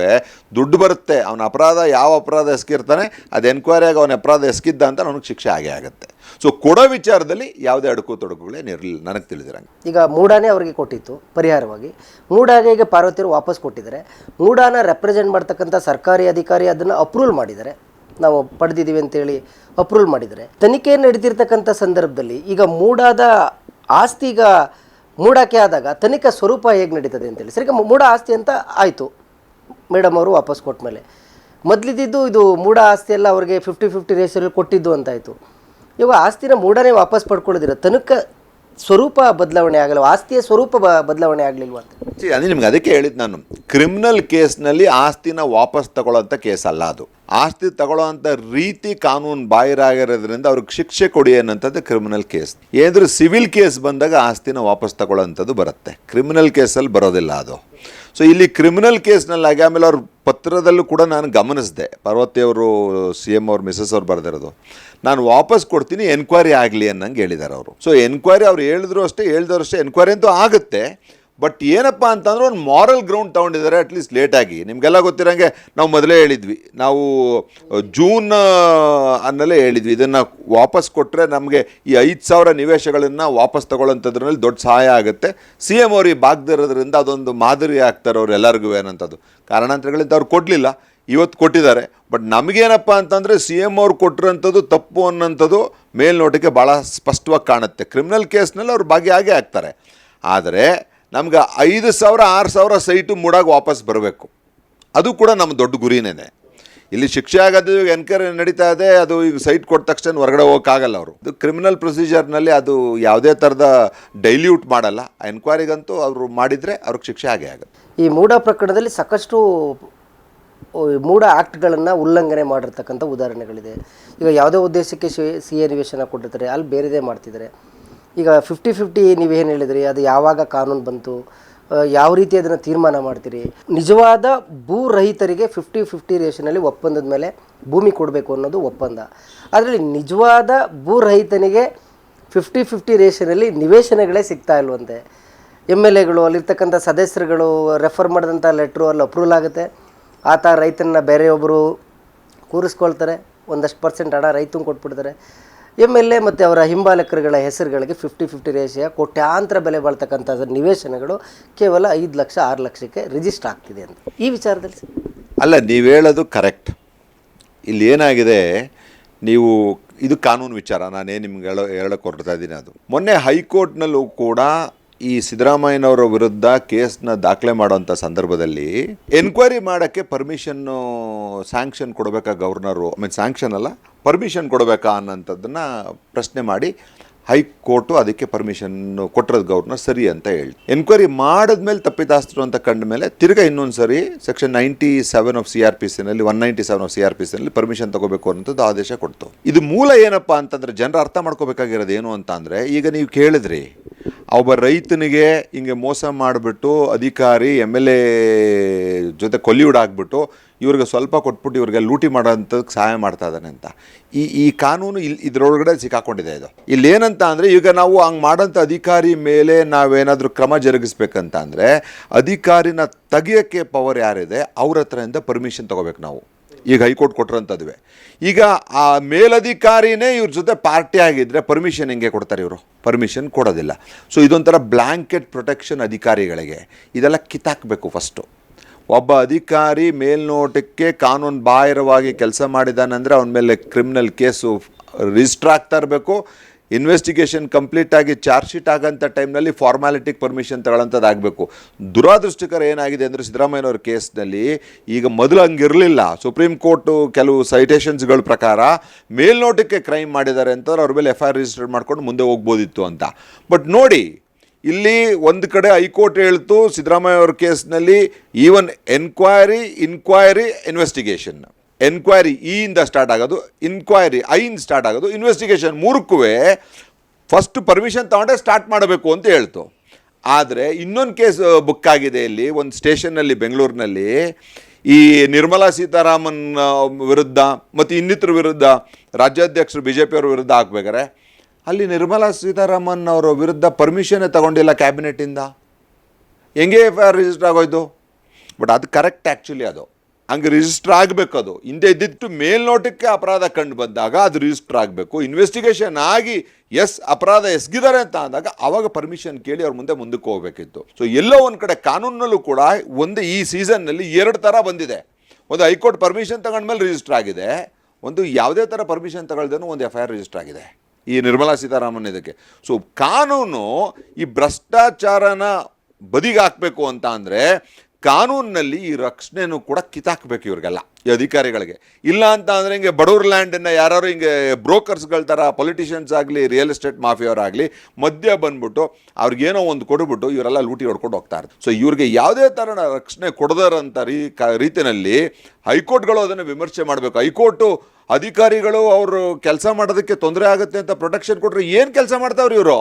ದುಡ್ಡು ಬರುತ್ತೆ, ಅವನ ಅಪರಾಧ ಯಾವ ಅಪರಾಧ ಎಸ್ಕಿರ್ತಾನೆ, ಅದು ಎನ್ಕ್ವೈರಿಯಾಗಿ ಅವನ ಅಪರಾಧ ಎಸ್ಕಿದ್ದ ಅಂತ ನನಗೆ ಶಿಕ್ಷೆ ಆಗೇ ಆಗುತ್ತೆ. ಸೊ ಕೊಡೋ ವಿಚಾರದಲ್ಲಿ ಯಾವುದೇ ಅಡುಕು ತೊಡಕುಗಳೇನಿರಲಿಲ್ಲ ನನಗೆ ತಿಳಿದಿರಂಗೆ. ಈಗ ಮೂಡಾನೇ ಅವರಿಗೆ ಕೊಟ್ಟಿತ್ತು, ಪರಿಹಾರವಾಗಿ. ಮೂಡಾಗೆ ಈಗ ವಾಪಸ್ ಕೊಟ್ಟಿದ್ದಾರೆ. ಮೂಡಾನ ರೆಪ್ರೆಸೆಂಟ್ ಮಾಡ್ತಕ್ಕಂಥ ಸರ್ಕಾರಿ ಅಧಿಕಾರಿ ಅದನ್ನು ಅಪ್ರೂವಲ್ ಮಾಡಿದ್ದಾರೆ. ನಾವು ಪಡೆದಿದ್ದೀವಿ ಅಂತೇಳಿ ಅಪ್ರೂವಲ್ ಮಾಡಿದರೆ ತನಿಖೆ ನಡೀತಿರ್ತಕ್ಕಂಥ ಸಂದರ್ಭದಲ್ಲಿ ಈಗ ಮೂಡಾದ ಆಸ್ತಿ ಈಗ ಮೂಡಾಕೆ ಆದಾಗ ತನಿಖಾ ಸ್ವರೂಪ ಹೇಗೆ ನಡೀತದೆ ಅಂತೇಳಿ. ಸರಿ ಮೂಡ ಆಸ್ತಿ ಅಂತ ಆಯಿತು. ಮೇಡಮ್ ಅವರು ವಾಪಸ್ ಕೊಟ್ಟ ಮೇಲೆ. ಮೊದಲಿದ್ದು ಇದು ಮೂಡ ಆಸ್ತಿ ಎಲ್ಲ ಅವ್ರಿಗೆ ಫಿಫ್ಟಿ ಫಿಫ್ಟಿ ರೇಷಲ್ಲಿ ಕೊಟ್ಟಿದ್ದು ಅಂತಾಯಿತು ಇವಾಗ ಆಸ್ತಿನ ಮೂಡನೇ ವಾಪಸ್ ಪಡ್ಕೊಳ್ಳೋದಿಲ್ಲ ತನಕ ಸ್ವರೂಪ ಬದಲಾವಣೆ ಆಗಲ್ಲ, ಆಸ್ತಿಯ ಸ್ವರೂಪ ಬದಲಾವಣೆ ಆಗಲಿಲ್ವ ಅಂತ? ಅದು ನಿಮ್ಗೆ ಅದಕ್ಕೆ ಹೇಳಿದ್ದು ನಾನು. ಕ್ರಿಮಿನಲ್ ಕೇಸ್ನಲ್ಲಿ ಆಸ್ತಿನ ವಾಪಸ್ ತಗೊಳ್ಳೋಂಥ ಕೇಸ್ ಅಲ್ಲ ಅದು. ಆಸ್ತಿ ತಗೊಳ್ಳೋಂಥ ರೀತಿ ಕಾನೂನು ಬಾಹಿರಾಗಿರೋದ್ರಿಂದ ಅವ್ರಿಗೆ ಶಿಕ್ಷೆ ಕೊಡಿ ಅನ್ನೋಂಥದ್ದು ಕ್ರಿಮಿನಲ್ ಕೇಸ್. ಏನಾದರೂ ಸಿವಿಲ್ ಕೇಸ್ ಬಂದಾಗ ಆಸ್ತಿನ ವಾಪಸ್ ತಗೊಳ್ಳೋಂಥದ್ದು ಬರುತ್ತೆ. ಕ್ರಿಮಿನಲ್ ಕೇಸಲ್ಲಿ ಬರೋದಿಲ್ಲ ಅದು. ಸೊ ಇಲ್ಲಿ ಕ್ರಿಮಿನಲ್ ಕೇಸ್ನಲ್ಲಾಗಿ ಆಮೇಲೆ ಅವ್ರ ಪತ್ರದಲ್ಲೂ ಕೂಡ ನಾನು ಗಮನಿಸಿದೆ. ಪಾರ್ವತಿಯವರು ಸಿ ಎಂ ಅವ್ರ ಮಿಸಸ್ ಅವ್ರು ಬರೆದಿರೋದು. ನಾನು ವಾಪಸ್ ಕೊಡ್ತೀನಿ ಎನ್ಕ್ವೈರಿ ಆಗಲಿ ಅನ್ನಂಗೆ ಹೇಳಿದ್ದಾರೆ ಅವರು. ಸೊ ಎನ್ಕ್ವೈರಿ ಅವ್ರು ಹೇಳಿದ್ರು ಅಷ್ಟೇ ಹೇಳಿದ್ರು ಅಷ್ಟೇ ಎನ್ಕ್ವೈರಿ ಅಂತೂ ಆಗುತ್ತೆ. ಬಟ್ ಏನಪ್ಪ ಅಂತಂದ್ರೆ ಒಂದು ಮಾರಲ್ ಗ್ರೌಂಡ್ ತೊಗೊಂಡಿದ್ದಾರೆ ಅಟ್ಲೀಸ್ಟ್ ಲೇಟಾಗಿ ನಿಮಗೆಲ್ಲ ಗೊತ್ತಿರೋಂಗೆ ನಾವು ಮೊದಲೇ ಹೇಳಿದ್ವಿ. ನಾವು ಜೂನ್ ಅನ್ನಲ್ಲೇ ಹೇಳಿದ್ವಿ. ಇದನ್ನು ವಾಪಸ್ ಕೊಟ್ಟರೆ ನಮಗೆ ಈ ಐದು ಸಾವಿರ ನಿವೇಶಗಳನ್ನು ವಾಪಸ್ ತಗೊಳ್ಳೋಂಥದ್ರಲ್ಲಿ ದೊಡ್ಡ ಸಹಾಯ ಆಗುತ್ತೆ. ಸಿ ಎಂ ಅವ್ರಿಗೆ ಬಾಗ್ದಿರೋದ್ರಿಂದ ಅದೊಂದು ಮಾದರಿ ಆಗ್ತಾರೆ ಅವ್ರು ಎಲ್ಲರಿಗೂ ಏನಂಥದ್ದು. ಕಾರಣಾಂತರಗಳಿಂದ ಅವ್ರು ಕೊಡಲಿಲ್ಲ. ಇವತ್ತು ಕೊಟ್ಟಿದ್ದಾರೆ. ಬಟ್ ನಮಗೇನಪ್ಪ ಅಂತಂದರೆ ಸಿ ಎಂ ಅವ್ರು ಕೊಟ್ಟಿರೋಂಥದ್ದು ತಪ್ಪು ಅನ್ನೋಂಥದ್ದು ಮೇಲ್ನೋಟಕ್ಕೆ ಭಾಳ ಸ್ಪಷ್ಟವಾಗಿ ಕಾಣುತ್ತೆ. ಕ್ರಿಮಿನಲ್ ಕೇಸ್ನಲ್ಲಿ ಅವ್ರು ಭಾಗಿಯಾಗೇ ಆಗ್ತಾರೆ. ಆದರೆ ನಮ್ಗೆ ಐದು ಸಾವಿರ, ಆರು ಸಾವಿರ ಸೈಟು ಮೂಡಾಗಿ ವಾಪಸ್ ಬರಬೇಕು. ಅದು ಕೂಡ ನಮ್ಮ ದೊಡ್ಡ ಗುರಿನೇ ಇಲ್ಲಿ ಶಿಕ್ಷೆ ಆಗೋದು ಎನ್ಕ್ವೈರಿ ನಡೀತಾ ಇದೆ, ಅದು ಈಗ ಸೈಟ್ ಕೊಟ್ಟ ತಕ್ಷಣ ಹೊರಗಡೆ ಹೋಗೋಕ್ಕಾಗಲ್ಲ ಅವರು. ಇದು ಕ್ರಿಮಿನಲ್ ಪ್ರೊಸೀಜರ್ನಲ್ಲಿ ಅದು ಯಾವುದೇ ಥರದ ಡೈಲ್ಯೂಟ್ ಮಾಡಲ್ಲ. ಎನ್ಕ್ವೈರಿಗಂತೂ ಅವರು ಮಾಡಿದರೆ ಅವ್ರಿಗೆ ಶಿಕ್ಷೆ ಆಗೇ ಆಗುತ್ತೆ. ಈ ಮೂಡ ಪ್ರಕರಣದಲ್ಲಿ ಸಾಕಷ್ಟು ಮೂಡ ಆ್ಯಕ್ಟ್ಗಳನ್ನು ಉಲ್ಲಂಘನೆ ಮಾಡಿರ್ತಕ್ಕಂಥ ಉದಾಹರಣೆಗಳಿದೆ. ಈಗ ಯಾವುದೇ ಉದ್ದೇಶಕ್ಕೆ ಸಿ ಎ ನಿವೇಶನ ಕೊಟ್ಟಿರ್ತಾರೆ, ಅಲ್ಲಿ ಬೇರೆದೇ ಮಾಡ್ತಿದ್ದಾರೆ. ಈಗ ಫಿಫ್ಟಿ ಫಿಫ್ಟಿ ನೀವೇನು ಹೇಳಿದ್ರಿ? ಅದು ಯಾವಾಗ ಕಾನೂನು ಬಂತು? ಯಾವ ರೀತಿ ಅದನ್ನು ತೀರ್ಮಾನ ಮಾಡ್ತೀರಿ? ನಿಜವಾದ ಭೂ ರಹಿತರಿಗೆ ಫಿಫ್ಟಿ ಫಿಫ್ಟಿ ರೇಷನಲ್ಲಿ ಒಪ್ಪಂದದ ಮೇಲೆ ಭೂಮಿ ಕೊಡಬೇಕು ಅನ್ನೋದು ಒಪ್ಪಂದ. ಅದರಲ್ಲಿ ನಿಜವಾದ ಭೂ ರಹಿತನಿಗೆ ಫಿಫ್ಟಿ ಫಿಫ್ಟಿ ರೇಷನಲ್ಲಿ ನಿವೇಶನಗಳೇ ಸಿಗ್ತಾ ಇಲ್ವಂತೆ. ಎಂ ಎಲ್ ಎಗಳು, ಅಲ್ಲಿರ್ತಕ್ಕಂಥ ಸದಸ್ಯರುಗಳು ರೆಫರ್ ಮಾಡಿದಂಥ ಲೆಟ್ರು ಅಲ್ಲಿ ಅಪ್ರೂವಲ್ ಆಗುತ್ತೆ. ಆತ ರೈತನ ಬೇರೆಯೊಬ್ಬರು ಕೂರಿಸ್ಕೊಳ್ತಾರೆ. ಒಂದಷ್ಟು ಪರ್ಸೆಂಟ್ ಹಣ ರೈತಂಗೆ ಕೊಟ್ಬಿಡ್ತಾರೆ. ಎಂ ಎಲ್ ಎ ಮತ್ತು ಅವರ ಹಿಂಬಾಲಕರುಗಳ ಹೆಸರುಗಳಿಗೆ ಫಿಫ್ಟಿ ಫಿಫ್ಟಿ ರೇಷಿಯ ಕೋಟ್ಯಾಂತರ ಬೆಲೆ ಬಾಳ್ತಕ್ಕಂಥ ನಿವೇಶನಗಳು ಕೇವಲ ಐದು ಲಕ್ಷ ಆರು ಲಕ್ಷಕ್ಕೆ ರಿಜಿಸ್ಟರ್ ಆಗ್ತಿದೆ ಅಂತ. ಈ ವಿಚಾರದಲ್ಲಿ ಅಲ್ಲ, ನೀವು ಹೇಳೋದು ಕರೆಕ್ಟ್ ಇಲ್ಲಿ ಏನಾಗಿದೆ, ನೀವು ಇದು ಕಾನೂನು ವಿಚಾರ ನಾನೇ ನಿಮ್ಗೆ ಹೇಳೋ ಹೇಳಕ್ಕೆ ಹೊರಡ್ತಾ ಇದ್ದೀನಿ ಅದು. ಮೊನ್ನೆ ಹೈಕೋರ್ಟ್ನಲ್ಲೂ ಕೂಡ ಈ ಸಿದ್ದರಾಮಯ್ಯನವರ ವಿರುದ್ಧ ಕೇಸ್ನ ದಾಖಲೆ ಮಾಡುವಂಥ ಸಂದರ್ಭದಲ್ಲಿ ಎನ್ಕ್ವೈರಿ ಮಾಡೋಕ್ಕೆ ಪರ್ಮಿಷನ್ನು, ಸ್ಯಾಂಕ್ಷನ್ ಕೊಡಬೇಕಾ ಗವರ್ನರು? ಐ ಮೀನ್ ಸ್ಯಾಂಕ್ಷನ್ ಅಲ್ಲ, ಪರ್ಮಿಷನ್ ಕೊಡಬೇಕಾ ಅನ್ನೋಂಥದ್ದನ್ನು ಪ್ರಶ್ನೆ ಮಾಡಿ ಹೈಕೋರ್ಟು ಅದಕ್ಕೆ ಪರ್ಮಿಷನ್ನು ಕೊಟ್ಟಿರೋದು ಗವರ್ನರ್ ಸರಿ ಅಂತ ಹೇಳಿ, ಎನ್ಕ್ವೈರಿ ಮಾಡಿದ್ಮೇಲೆ ತಪ್ಪಿದಾಸ್ತರು ಅಂತ ಕಂಡ ಮೇಲೆ ತಿರ್ಗಾ ಇನ್ನೊಂದು ಸರಿ section ninety seven of C R P ಸಿನಲ್ಲಿ, one ninety seven of C R P ಸಿನಲ್ಲಿ permission ತಗೋಬೇಕು ಅನ್ನೋದು ಆದೇಶ ಕೊಡ್ತು. ಇದು ಮೂಲ ಏನಪ್ಪ ಅಂತಂದ್ರೆ ಜನರು ಅರ್ಥ ಮಾಡ್ಕೋಬೇಕಾಗಿರೋದು ಏನು ಅಂತ ಅಂದರೆ ಈಗ ನೀವು ಕೇಳಿದ್ರಿ ಒಬ್ಬ ರೈತನಿಗೆ ಹಿಂಗೆ ಮೋಸ ಮಾಡಿಬಿಟ್ಟು ಅಧಿಕಾರಿ, ಎಂ ಎಲ್ ಎ ಜೊತೆ ಕೊಲ್ಲಿವುಡ್ ಆಗಿಬಿಟ್ಟು ಇವ್ರಿಗೆ ಸ್ವಲ್ಪ ಕೊಟ್ಬಿಟ್ಟು ಇವ್ರಿಗೆ ಲೂಟಿ ಮಾಡೋಂಥದ್ದು ಸಹಾಯ ಮಾಡ್ತಾ ಇದ್ದಾನೆ ಅಂತ. ಈ ಈ ಕಾನೂನು ಇಲ್ಲಿ ಇದರೊಳಗಡೆ ಸಿಕ್ಕಾಕೊಂಡಿದೆ ಇದು. ಇಲ್ಲಿ ಏನಂತ ಅಂದರೆ ಈಗ ನಾವು ಹಂಗೆ ಮಾಡೋಂಥ ಅಧಿಕಾರಿ ಮೇಲೆ ನಾವೇನಾದರೂ ಕ್ರಮ ಜರುಗಿಸ್ಬೇಕಂತ ಅಂದರೆ ಅಧಿಕಾರಿನ ತೆಗಿಯೋಕ್ಕೆ ಪವರ್ ಯಾರಿದೆ? ಅವ್ರ ಹತ್ರದಿಂದ ಪರ್ಮಿಷನ್ ತೊಗೋಬೇಕು ನಾವು. ಈಗ ಹೈಕೋರ್ಟ್ ಕೊಟ್ಟಿರೋಂಥದ್ದುವೆ ಈಗ ಆ ಮೇಲಧಿಕಾರಿನೇ ಇವ್ರ ಜೊತೆ ಪಾರ್ಟಿ ಆಗಿದ್ದರೆ ಪರ್ಮಿಷನ್ ಹೆಂಗೆ ಕೊಡ್ತಾರೆ ಇವರು? ಪರ್ಮಿಷನ್ ಕೊಡೋದಿಲ್ಲ. ಸೊ ಇದೊಂಥರ ಬ್ಲ್ಯಾಂಕೆಟ್ ಪ್ರೊಟೆಕ್ಷನ್ ಅಧಿಕಾರಿಗಳಿಗೆ. ಇದೆಲ್ಲ ಕಿತ್ತಾಕಬೇಕು ಫಸ್ಟು ಒಬ್ಬ ಅಧಿಕಾರಿ ಮೇಲ್ನೋಟಕ್ಕೆ ಕಾನೂನು ಬಾಹಿರವಾಗಿ ಕೆಲಸ ಮಾಡಿದಾನಂದರೆ ಅವನ ಮೇಲೆ ಕ್ರಿಮಿನಲ್ ಕೇಸು ರಿಜಿಸ್ಟರ್ ಆಗ್ತಾ ಇರಬೇಕು. ಇನ್ವೆಸ್ಟಿಗೇಷನ್ ಕಂಪ್ಲೀಟ್ ಆಗಿ ಚಾರ್ಜ್ ಶೀಟ್ ಆಗೋಂಥ ಟೈಮ್ನಲ್ಲಿ ಫಾರ್ಮ್ಯಾಲಿಟಿಗೆ ಪರ್ಮಿಷನ್ ತಗೊಳ್ಳೋಂಥದ್ದು ಆಗಬೇಕು ದುರಾದೃಷ್ಟಕರ ಏನಾಗಿದೆ ಅಂದರೆ ಸಿದ್ದರಾಮಯ್ಯನವ್ರ ಕೇಸ್ನಲ್ಲಿ ಈಗ ಮೊದಲು ಹಂಗಿರಲಿಲ್ಲ. ಸುಪ್ರೀಂ ಕೋರ್ಟು ಕೆಲವು ಸೈಟೇಷನ್ಸ್ಗಳ ಪ್ರಕಾರ ಮೇಲ್ನೋಟಕ್ಕೆ ಕ್ರೈಮ್ ಮಾಡಿದ್ದಾರೆ ಅಂತಂದ್ರೆ ಅವ್ರ ಮೇಲೆ ಎಫ್ ಐ ಆರ್ ರಿಜಿಸ್ಟರ್ ಮಾಡ್ಕೊಂಡು ಮುಂದೆ ಹೋಗ್ಬೋದಿತ್ತು ಅಂತ. ಬಟ್ ನೋಡಿ, ಇಲ್ಲಿ ಒಂದು ಕಡೆ ಹೈಕೋರ್ಟ್ ಹೇಳ್ತು ಸಿದ್ದರಾಮಯ್ಯ ಅವ್ರ ಕೇಸ್ನಲ್ಲಿ even enquiry inquiry investigation enquiry ಇಯಿಂದ start ಆಗೋದು ಇನ್ಕ್ವೈರಿ ಐಯಿಂದ ಸ್ಟಾರ್ಟ್ ಆಗೋದು ಇನ್ವೆಸ್ಟಿಗೇಷನ್ ಮೂರಕ್ಕೂ ಫಸ್ಟ್ ಪರ್ಮಿಷನ್ ತಗೊಂಡೆ ಸ್ಟಾರ್ಟ್ ಮಾಡಬೇಕು ಅಂತ ಹೇಳ್ತು. ಆದರೆ ಇನ್ನೊಂದು ಕೇಸ್ ಬುಕ್ ಆಗಿದೆ ಇಲ್ಲಿ, ಒಂದು ಸ್ಟೇಷನ್ನಲ್ಲಿ, ಬೆಂಗಳೂರಿನಲ್ಲಿ. ಈ ನಿರ್ಮಲಾ ಸೀತಾರಾಮನ್ ವಿರುದ್ಧ ಮತ್ತು ಇನ್ನಿತರ ವಿರುದ್ಧ ರಾಜ್ಯಾಧ್ಯಕ್ಷರು ಬಿ ಜೆ ಪಿಯವ್ರ ವಿರುದ್ಧ ಹಾಕ್ಬೇಕಾರೆ ಅಲ್ಲಿ ನಿರ್ಮಲಾ ಸೀತಾರಾಮನ್ ಅವರ ವಿರುದ್ಧ ಪರ್ಮಿಷನ್ನೇ ತಗೊಂಡಿಲ್ಲ ಕ್ಯಾಬಿನೆಟಿಂದ ಹೆಂಗೆ ಎಫ್ ಐ ಆರ್ ರಿಜಿಸ್ಟರ್ ಆಗೋಯ್ತು? ಬಟ್ ಅದು ಕರೆಕ್ಟ್ ಆ್ಯಕ್ಚುಲಿ ಅದು. ಹಂಗೆ ರಿಜಿಸ್ಟರ್ ಆಗಬೇಕು ಅದು ಹಿಂದೆ ಇದ್ದಿಟ್ಟು ಮೇಲ್ನೋಟಕ್ಕೆ ಅಪರಾಧ ಕಂಡು ಬಂದಾಗ ಅದು ರಿಜಿಸ್ಟರ್ ಆಗಬೇಕು. ಇನ್ವೆಸ್ಟಿಗೇಷನ್ ಆಗಿ ಎಸ್ ಅಪರಾಧ ಎಸ್ಗಿದ್ದಾರೆ ಅಂತ ಅಂದಾಗ ಅವಾಗ ಪರ್ಮಿಷನ್ ಕೇಳಿ ಅವ್ರ ಮುಂದೆ ಮುಂದಕ್ಕೆ ಹೋಗಬೇಕಿತ್ತು. ಸೊ ಎಲ್ಲೋ ಒಂದು ಕಡೆ ಕಾನೂನಲ್ಲೂ ಕೂಡ ಒಂದು ಈ ಸೀಸನ್ನಲ್ಲಿ ಎರಡು ಥರ ಬಂದಿದೆ. ಒಂದು ಹೈಕೋರ್ಟ್ ಪರ್ಮಿಷನ್ ತಗೊಂಡ್ಮೇಲೆ ರಿಜಿಸ್ಟರ್ ಆಗಿದೆ. ಒಂದು ಯಾವುದೇ ಥರ ಪರ್ಮಿಷನ್ ತಗೊಳ್ದೇನೂ ಒಂದು ಎಫ್ ಐ ಆರ್ ರಿಜಿಸ್ಟರ್ ಆಗಿದೆ. ಈ ನಿರ್ಮಲಾ ಸೀತಾರಾಮನ್ ಇದಕ್ಕೆ. ಸೊ ಕಾನೂನು ಈ ಭ್ರಷ್ಟಾಚಾರನ ಬದಿಗೆ ಹಾಕಬೇಕು ಅಂತ ಅಂದರೆ ಕಾನೂನಿನಲ್ಲಿ ಈ ರಕ್ಷಣೆನೂ ಕೂಡ ಕಿತ್ತಾಕ್ಬೇಕು ಇವ್ರಿಗೆಲ್ಲ, ಈ ಅಧಿಕಾರಿಗಳಿಗೆ. ಇಲ್ಲ ಅಂತ ಅಂದರೆ ಹಿಂಗೆ ಬಡವ್ರ ಲ್ಯಾಂಡನ್ನು ಯಾರು ಹಿಂಗೆ ಬ್ರೋಕರ್ಸ್ಗಳ ಥರ ಪೊಲಿಟಿಷಿಯನ್ಸ್ ಆಗಲಿ ರಿಯಲ್ ಎಸ್ಟೇಟ್ ಮಾಫಿಯವರಾಗಲಿ ಮಧ್ಯ ಬಂದ್ಬಿಟ್ಟು ಅವ್ರಿಗೇನೋ ಒಂದು ಕೊಡ್ಬಿಟ್ಟು ಇವರೆಲ್ಲ ಲೂಟಿ ಹೊಡ್ಕೊಂಡು ಹೋಗ್ತಾ ಇರ್ತಾರೆ ಸೊ ಇವ್ರಿಗೆ ಯಾವುದೇ ಥರ ರಕ್ಷಣೆ ಕೊಡದರಂಥ ರೀ, ಕ ರೀತಿಯಲ್ಲಿ ಹೈಕೋರ್ಟ್ಗಳು ಅದನ್ನು ವಿಮರ್ಶೆ ಮಾಡಬೇಕು. ಹೈಕೋರ್ಟು ಅಧಿಕಾರಿಗಳು ಅವರು ಕೆಲಸ ಮಾಡೋದಕ್ಕೆ ತೊಂದರೆ ಆಗುತ್ತೆ ಅಂತ ಪ್ರೊಟೆಕ್ಷನ್ ಕೊಟ್ಟರೆ ಏನು ಕೆಲಸ ಮಾಡ್ತಾವ್ರಿ ಇವರು?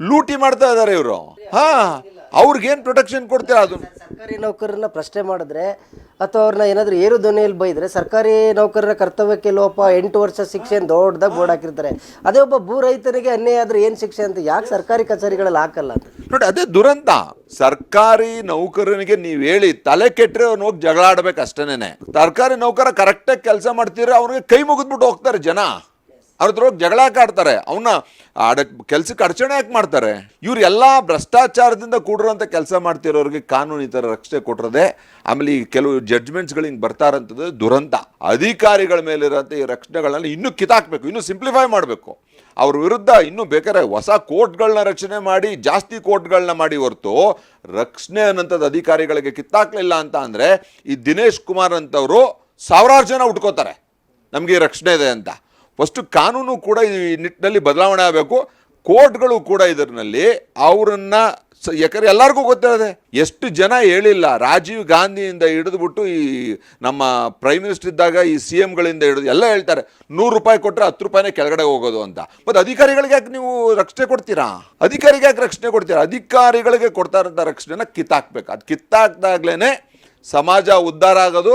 ಲೂಟಿ ಮಾಡ್ತಾ ಇದ್ದಾರೆ ಇವರು. ಹಾ. ಅವ್ರಿಗೇನು ಪ್ರೊಟೆಕ್ಷನ್ ಕೊಡ್ತೀರಾ ಅದು? ಸರ್ಕಾರಿ ನೌಕರರನ್ನ ಪ್ರಶ್ನೆ ಮಾಡಿದ್ರೆ ಅಥವಾ ಅವ್ರನ್ನ ಏನಾದರೂ ಏರು ಧ್ವನಿಯಲ್ಲಿ ಬೈದ್ರೆ ಸರ್ಕಾರಿ ನೌಕರರ ಕರ್ತವ್ಯಕ್ಕೆ ಲೋಪ ಎಂಟು ವರ್ಷ ಶಿಕ್ಷೆ ಅಂತ ದೊಡ್ಡದಾಗಿ ಬೋರ್ಡ್ ಹಾಕಿರ್ತಾರೆ. ಅದೇ ಒಬ್ಬ ಭೂ ರೈತನಿಗೆ ಅನ್ಯಾಯ ಆದ್ರೆ ಏನು ಶಿಕ್ಷೆ ಅಂತ ಯಾಕೆ ಸರ್ಕಾರಿ ಕಚೇರಿಗಳಲ್ಲಿ ಹಾಕಲ್ಲ ಅಂತ? ನೋಡಿ ಅದೇ ದುರಂತ. ಸರ್ಕಾರಿ ನೌಕರನಿಗೆ ನೀವು ಹೇಳಿ ತಲೆ ಕೆಟ್ಟರೆ ಅವ್ನು ಹೋಗಿ ಜಗಳ ಆಡ್ಬೇಕು ಅಷ್ಟೇನೆ ಸರ್ಕಾರಿ ನೌಕರ ಕರೆಕ್ಟಾಗಿ ಕೆಲಸ ಮಾಡ್ತೀರ ಅವ್ರಿಗೆ ಕೈ ಮುಗಿದ್ಬಿಟ್ಟು ಹೋಗ್ತಾರೆ ಜನ. ಅವ್ರ ಹತ್ರ ಹೋಗಿ ಜಗಳ ಕಾಡ್ತಾರೆ. ಅವನ್ನ ಆಡಕ್ಕೆ ಕೆಲ್ಸಕ್ಕೆ ಅಡಚಣೆ ಯಾಕೆ ಮಾಡ್ತಾರೆ? ಇವರೆಲ್ಲ ಭ್ರಷ್ಟಾಚಾರದಿಂದ ಕೂಡಿರೋಂಥ ಕೆಲಸ ಮಾಡ್ತಿರೋರಿಗೆ ಕಾನೂನು ಈ ಥರ ರಕ್ಷಣೆ ಕೊಟ್ಟಿರೋದೆ ಆಮೇಲೆ ಈ ಕೆಲವು ಜಡ್ಜ್ಮೆಂಟ್ಸ್ಗಳು ಹಿಂಗೆ ಬರ್ತಾ ಇರೋಂಥದ್ದು ದುರಂತ. ಅಧಿಕಾರಿಗಳ ಮೇಲಿರೋಂಥ ಈ ರಕ್ಷಣೆಗಳನ್ನ ಇನ್ನೂ ಕಿತ್ತಾಕ್ಬೇಕು, ಇನ್ನೂ ಸಿಂಪ್ಲಿಫೈ ಮಾಡಬೇಕು. ಅವ್ರ ವಿರುದ್ಧ ಇನ್ನೂ ಬೇಕಾದ್ರೆ ಹೊಸ ಕೋರ್ಟ್ಗಳನ್ನ ರಚನೆ ಮಾಡಿ, ಜಾಸ್ತಿ ಕೋರ್ಟ್ಗಳನ್ನ ಮಾಡಿ ಹೊರತು ರಕ್ಷಣೆ ಅನ್ನೋಂಥದ್ದು ಅಧಿಕಾರಿಗಳಿಗೆ ಕಿತ್ತಾಕ್ಲಿಲ್ಲ ಅಂತ ಅಂದರೆ ಈ ದಿನೇಶ್ ಕುಮಾರ್ ಅಂತವರು ಸಾವಿರಾರು ಜನ ಉಟ್ಕೋತಾರೆ. ನಮಗೆ ರಕ್ಷಣೆ ಇದೆ ಅಂತ. ಫಸ್ಟು ಕಾನೂನು ಕೂಡ ಈ ನಿಟ್ಟಿನಲ್ಲಿ ಬದಲಾವಣೆ ಆಗಬೇಕು. ಕೋರ್ಟ್ಗಳು ಕೂಡ ಇದರಲ್ಲಿ ಅವರನ್ನ ಸ- ಯಾಕಂದ್ರೆ ಎಲ್ಲರಿಗೂ ಗೊತ್ತಿರೋದೆ ಎಷ್ಟು ಜನ ಹೇಳಿಲ್ಲ. ರಾಜೀವ್ ಗಾಂಧಿಯಿಂದ ಹಿಡಿದ್ಬಿಟ್ಟು ಈ ನಮ್ಮ ಪ್ರೈಮ್ ಮಿನಿಸ್ಟರ್ ಇದ್ದಾಗ, ಈ ಸಿ ಎಮ್ಗಳಿಂದ ಹಿಡಿದು ಎಲ್ಲ ಹೇಳ್ತಾರೆ. ನೂರು ರೂಪಾಯಿ ಕೊಟ್ಟರೆ ಹತ್ತು ರೂಪಾಯಿನೇ ಕೆಳಗಡೆ ಹೋಗೋದು ಅಂತ. ಮತ್ತು ಅಧಿಕಾರಿಗಳಿಗೆ ಯಾಕೆ ನೀವು ರಕ್ಷಣೆ ಕೊಡ್ತೀರಾ? ಅಧಿಕಾರಿಗೆ ಯಾಕೆ ರಕ್ಷಣೆ ಕೊಡ್ತೀರಾ? ಅಧಿಕಾರಿಗಳಿಗೆ ಕೊಡ್ತಾ ಇರೋಂಥ ರಕ್ಷಣೆನ ಕಿತ್ತಾಕ್ಬೇಕು. ಅದು ಕಿತ್ತಾಕ್ದಾಗ್ಲೇ ಸಮಾಜ ಉದ್ಧಾರ ಆಗೋದು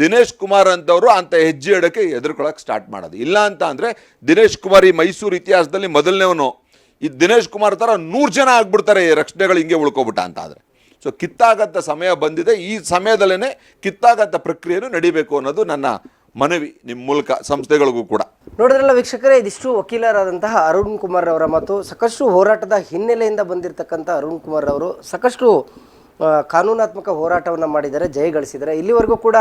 ದಿನೇಶ್ ಕುಮಾರ್ ಅಂತವರು ಅಂತ ಹೆಜ್ಜೆ ಇಡೋಕ್ಕೆ ಎದುರ್ಕೊಳ್ಳೋಕೆ ಸ್ಟಾರ್ಟ್ ಮಾಡೋದು. ಇಲ್ಲ ಅಂತ ಅಂದರೆ ದಿನೇಶ್ ಕುಮಾರ್ ಈ ಮೈಸೂರು ಇತಿಹಾಸದಲ್ಲಿ ಮೊದಲನೇವನು. ಈ ದಿನೇಶ್ ಕುಮಾರ್ ಥರ ನೂರು ಜನ ಆಗ್ಬಿಡ್ತಾರೆ ಈ ರಕ್ಷಣೆಗಳು ಹಿಂಗೆ ಉಳ್ಕೊಬಿಟ್ಟ ಅಂತ ಆದರೆ. ಸೊ ಕಿತ್ತಾಗತ್ತ ಸಮಯ ಬಂದಿದೆ. ಈ ಸಮಯದಲ್ಲೇ ಕಿತ್ತಾಗತ್ತ ಪ್ರಕ್ರಿಯೆಯನ್ನು ನಡಿಬೇಕು ಅನ್ನೋದು ನನ್ನ ಮನವಿ ನಿಮ್ಮ ಮೂಲಕ ಸಂಸ್ಥೆಗಳಿಗೂ ಕೂಡ. ನೋಡಿದ್ರಲ್ಲ ವೀಕ್ಷಕರೇ, ಇದಿಷ್ಟು ವಕೀಲರಾದಂತಹ ಅರುಣ್ ಕುಮಾರ್ ಅವರ ಮತ್ತು ಸಾಕಷ್ಟು ಹೋರಾಟದ ಹಿನ್ನೆಲೆಯಿಂದ ಬಂದಿರತಕ್ಕಂಥ ಅರುಣ್ ಕುಮಾರ್ ಅವರು ಸಾಕಷ್ಟು ಕಾನೂನಾತ್ಮಕ ಹೋರಾಟವನ್ನು ಮಾಡಿದ್ದಾರೆ ಜಯಗಳಿಸಿದ್ದಾರೆ ಇಲ್ಲಿವರೆಗೂ ಕೂಡ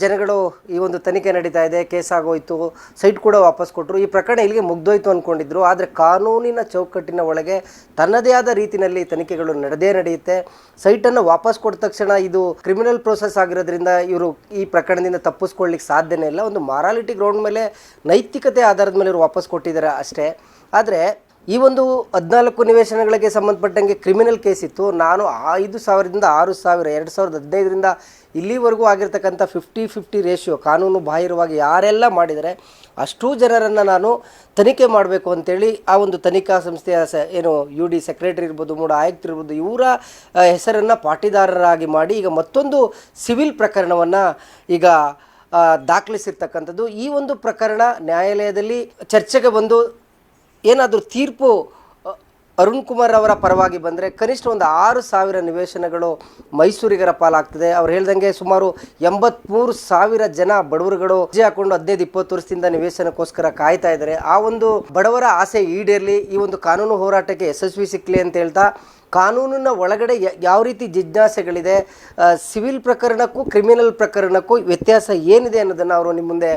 ಜನಗಳು ಈ ಒಂದು ತನಿಖೆ ನಡೀತಾ ಇದೆ, ಕೇಸ್ ಆಗೋಯ್ತು, ಸೈಟ್ ಕೂಡ ವಾಪಸ್ ಕೊಟ್ಟರು ಈ ಪ್ರಕರಣ ಇಲ್ಲಿಗೆ ಮುಗ್ದೋಯ್ತು ಅಂದ್ಕೊಂಡಿದ್ರು ಆದರೆ ಕಾನೂನಿನ ಚೌಕಟ್ಟಿನ ಒಳಗೆ ತನ್ನದೇ ಆದ ರೀತಿಯಲ್ಲಿ ತನಿಖೆಗಳು ನಡೆದೇ ನಡೆಯುತ್ತೆ. ಸೈಟನ್ನು ವಾಪಸ್ ಕೊಟ್ಟ ತಕ್ಷಣ ಇದು ಕ್ರಿಮಿನಲ್ ಪ್ರೋಸೆಸ್ ಆಗಿರೋದ್ರಿಂದ ಇವರು ಈ ಪ್ರಕರಣದಿಂದ ತಪ್ಪಿಸ್ಕೊಳ್ಳಿಕ್ಕೆ ಸಾಧ್ಯನೇ ಇಲ್ಲ. ಒಂದು ಮಾರಾಲಿಟಿ ಗ್ರೌಂಡ್ ಮೇಲೆ ನೈತಿಕತೆ ಆಧಾರದ ಮೇಲೆ ಇವರು ವಾಪಸ್ ಕೊಟ್ಟಿದ್ದಾರೆ ಅಷ್ಟೇ. ಆದರೆ ಈ ಒಂದು ಹದಿನಾಲ್ಕು ನಿವೇಶನಗಳಿಗೆ ಸಂಬಂಧಪಟ್ಟಂಗೆ ಕ್ರಿಮಿನಲ್ ಕೇಸ್ ಇತ್ತು. ನಾನು ಐದು ಸಾವಿರದಿಂದ ಆರು ಸಾವಿರ, ಎರಡು ಸಾವಿರದ ಹದಿನೈದರಿಂದ ಇಲ್ಲಿವರೆಗೂ ಆಗಿರ್ತಕ್ಕಂಥ ಫಿಫ್ಟಿ ಫಿಫ್ಟಿ ರೇಷಿಯೋ ಕಾನೂನು ಬಾಹಿರವಾಗಿ ಯಾರೆಲ್ಲ ಮಾಡಿದರೆ ಅಷ್ಟೂ ಜನರನ್ನು ನಾನು ತನಿಖೆ ಮಾಡಬೇಕು ಅಂತೇಳಿ ಆ ಒಂದು ತನಿಖಾ ಸಂಸ್ಥೆಯ ಸ ಏನು ಯು ಡಿ ಸೆಕ್ರೆಟರಿ ಇರ್ಬೋದು, ಮೂಡ ಆಯುಕ್ತರಿರ್ಬೋದು ಇವರ ಹೆಸರನ್ನು ಪಾಟಿದಾರರಾಗಿ ಮಾಡಿ ಈಗ ಮತ್ತೊಂದು ಸಿವಿಲ್ ಪ್ರಕರಣವನ್ನು ಈಗ ದಾಖಲಿಸಿರ್ತಕ್ಕಂಥದ್ದು. ಈ ಒಂದು ಪ್ರಕರಣ ನ್ಯಾಯಾಲಯದಲ್ಲಿ ಚರ್ಚೆಗೆ ಬಂದು ಏನಾದರೂ ತೀರ್ಪು ಅರುಣ್ ಕುಮಾರ್ ಅವರ ಪರವಾಗಿ ಬಂದರೆ ಕನಿಷ್ಠ ಒಂದು ಆರು ಸಾವಿರ ನಿವೇಶನಗಳು ಮೈಸೂರಿಗರ ಪಾಲಾಗ್ತದೆ. ಅವ್ರು ಹೇಳ್ದಂಗೆ ಸುಮಾರು ಎಂಬತ್ಮೂರು ಸಾವಿರ ಜನ ಬಡವರುಗಳು ಅರ್ಜಿ ಹಾಕೊಂಡು ಹದಿನೈದು, ಇಪ್ಪತ್ತು ವರ್ಷದಿಂದ ನಿವೇಶನಕ್ಕೋಸ್ಕರ ಕಾಯ್ತಾ ಇದ್ದಾರೆ. ಆ ಒಂದು ಬಡವರ ಆಸೆ ಈಡೇರಲಿ, ಈ ಒಂದು ಕಾನೂನು ಹೋರಾಟಕ್ಕೆ ಯಶಸ್ವಿ ಸಿಕ್ಕಲಿ ಅಂತ ಹೇಳ್ತಾ ಕಾನೂನಿನ ಒಳಗಡೆ ಯಾವ ರೀತಿ ಜಿಜ್ಞಾಸೆಗಳಿದೆ ಸಿವಿಲ್ ಪ್ರಕರಣಕ್ಕೂ ಕ್ರಿಮಿನಲ್ ಪ್ರಕರಣಕ್ಕೂ ವ್ಯತ್ಯಾಸ ಏನಿದೆ ಅನ್ನೋದನ್ನು ಅವರು ನಿಮ್ಮ ಮುಂದೆ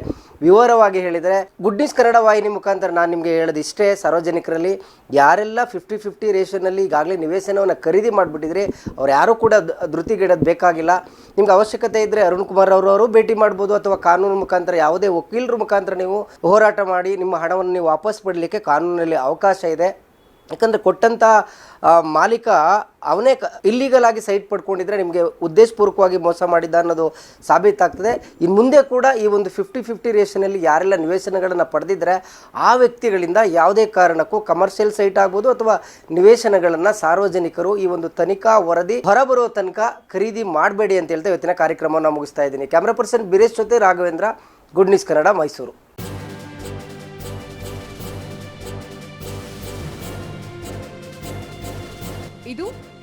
ವಿವರವಾಗಿ ಹೇಳಿದರೆ ಗುಡ್ ನ್ಯೂಸ್ ಕನ್ನಡ ವಾಹಿನಿ ಮುಖಾಂತರ ನಾನು ನಿಮಗೆ ಹೇಳೋದು ಇಷ್ಟೇ, ಸಾರ್ವಜನಿಕರಲ್ಲಿ ಯಾರೆಲ್ಲ ಫಿಫ್ಟಿ ಫಿಫ್ಟಿ ರೇಷನಲ್ಲಿ ಈಗಾಗಲೇ ನಿವೇಶನವನ್ನು ಖರೀದಿ ಮಾಡಿಬಿಟ್ಟಿದ್ರಿ, ಅವ್ರು ಯಾರೂ ಕೂಡ ಧೃತಿಗಿಡೋದು ಬೇಕಾಗಿಲ್ಲ. ನಿಮ್ಗೆ ಅವಶ್ಯಕತೆ ಇದ್ದರೆ ಅರುಣ್ ಕುಮಾರ್ ಅವರು ಅವರು ಭೇಟಿ ಮಾಡ್ಬೋದು, ಅಥವಾ ಕಾನೂನು ಮುಖಾಂತರ ಯಾವುದೇ ವಕೀಲರ ಮುಖಾಂತರ ನೀವು ಹೋರಾಟ ಮಾಡಿ ನಿಮ್ಮ ಹಣವನ್ನು ನೀವು ವಾಪಸ್ ಪಡಲಿಕ್ಕೆ ಕಾನೂನಲ್ಲಿ ಅವಕಾಶ ಇದೆ. ಯಾಕಂದರೆ ಕೊಟ್ಟಂಥ ಮಾಲೀಕ ಅವನೇ ಇಲ್ಲೀಗಲ್ ಆಗಿ ಸೈಟ್ ಪಡ್ಕೊಂಡಿದ್ರೆ ನಿಮಗೆ ಉದ್ದೇಶಪೂರ್ವಕವಾಗಿ ಮೋಸ ಮಾಡಿದ್ದ ಅನ್ನೋದು ಸಾಬೀತಾಗ್ತದೆ. ಇನ್ನು ಮುಂದೆ ಕೂಡ ಈ ಒಂದು ಫಿಫ್ಟಿ ಫಿಫ್ಟಿ ರೇಷನಲ್ಲಿ ಯಾರೆಲ್ಲ ನಿವೇಶನಗಳನ್ನು ಪಡೆದಿದ್ರೆ ಆ ವ್ಯಕ್ತಿಗಳಿಂದ ಯಾವುದೇ ಕಾರಣಕ್ಕೂ ಕಮರ್ಷಿಯಲ್ ಸೈಟ್ ಆಗ್ಬೋದು ಅಥವಾ ನಿವೇಶನಗಳನ್ನು ಸಾರ್ವಜನಿಕರು ಈ ಒಂದು ತನಿಖಾ ವರದಿ ಹೊರಬರೋ ತನಕ ಖರೀದಿ ಮಾಡಬೇಡಿ ಅಂತ ಹೇಳ್ತಾ ಇವತ್ತಿನ ಕಾರ್ಯಕ್ರಮವನ್ನು ಮುಗಿಸ್ತಾ ಇದ್ದೀನಿ. ಕ್ಯಾಮ್ರಾ ಪರ್ಸನ್ ಬಿರೇಶ್ ಜೊತೆ ರಾಘವೇಂದ್ರ ಗುಡ್ ನ್ಯೂಸ್ ಕನ್ನಡ ಮೈಸೂರು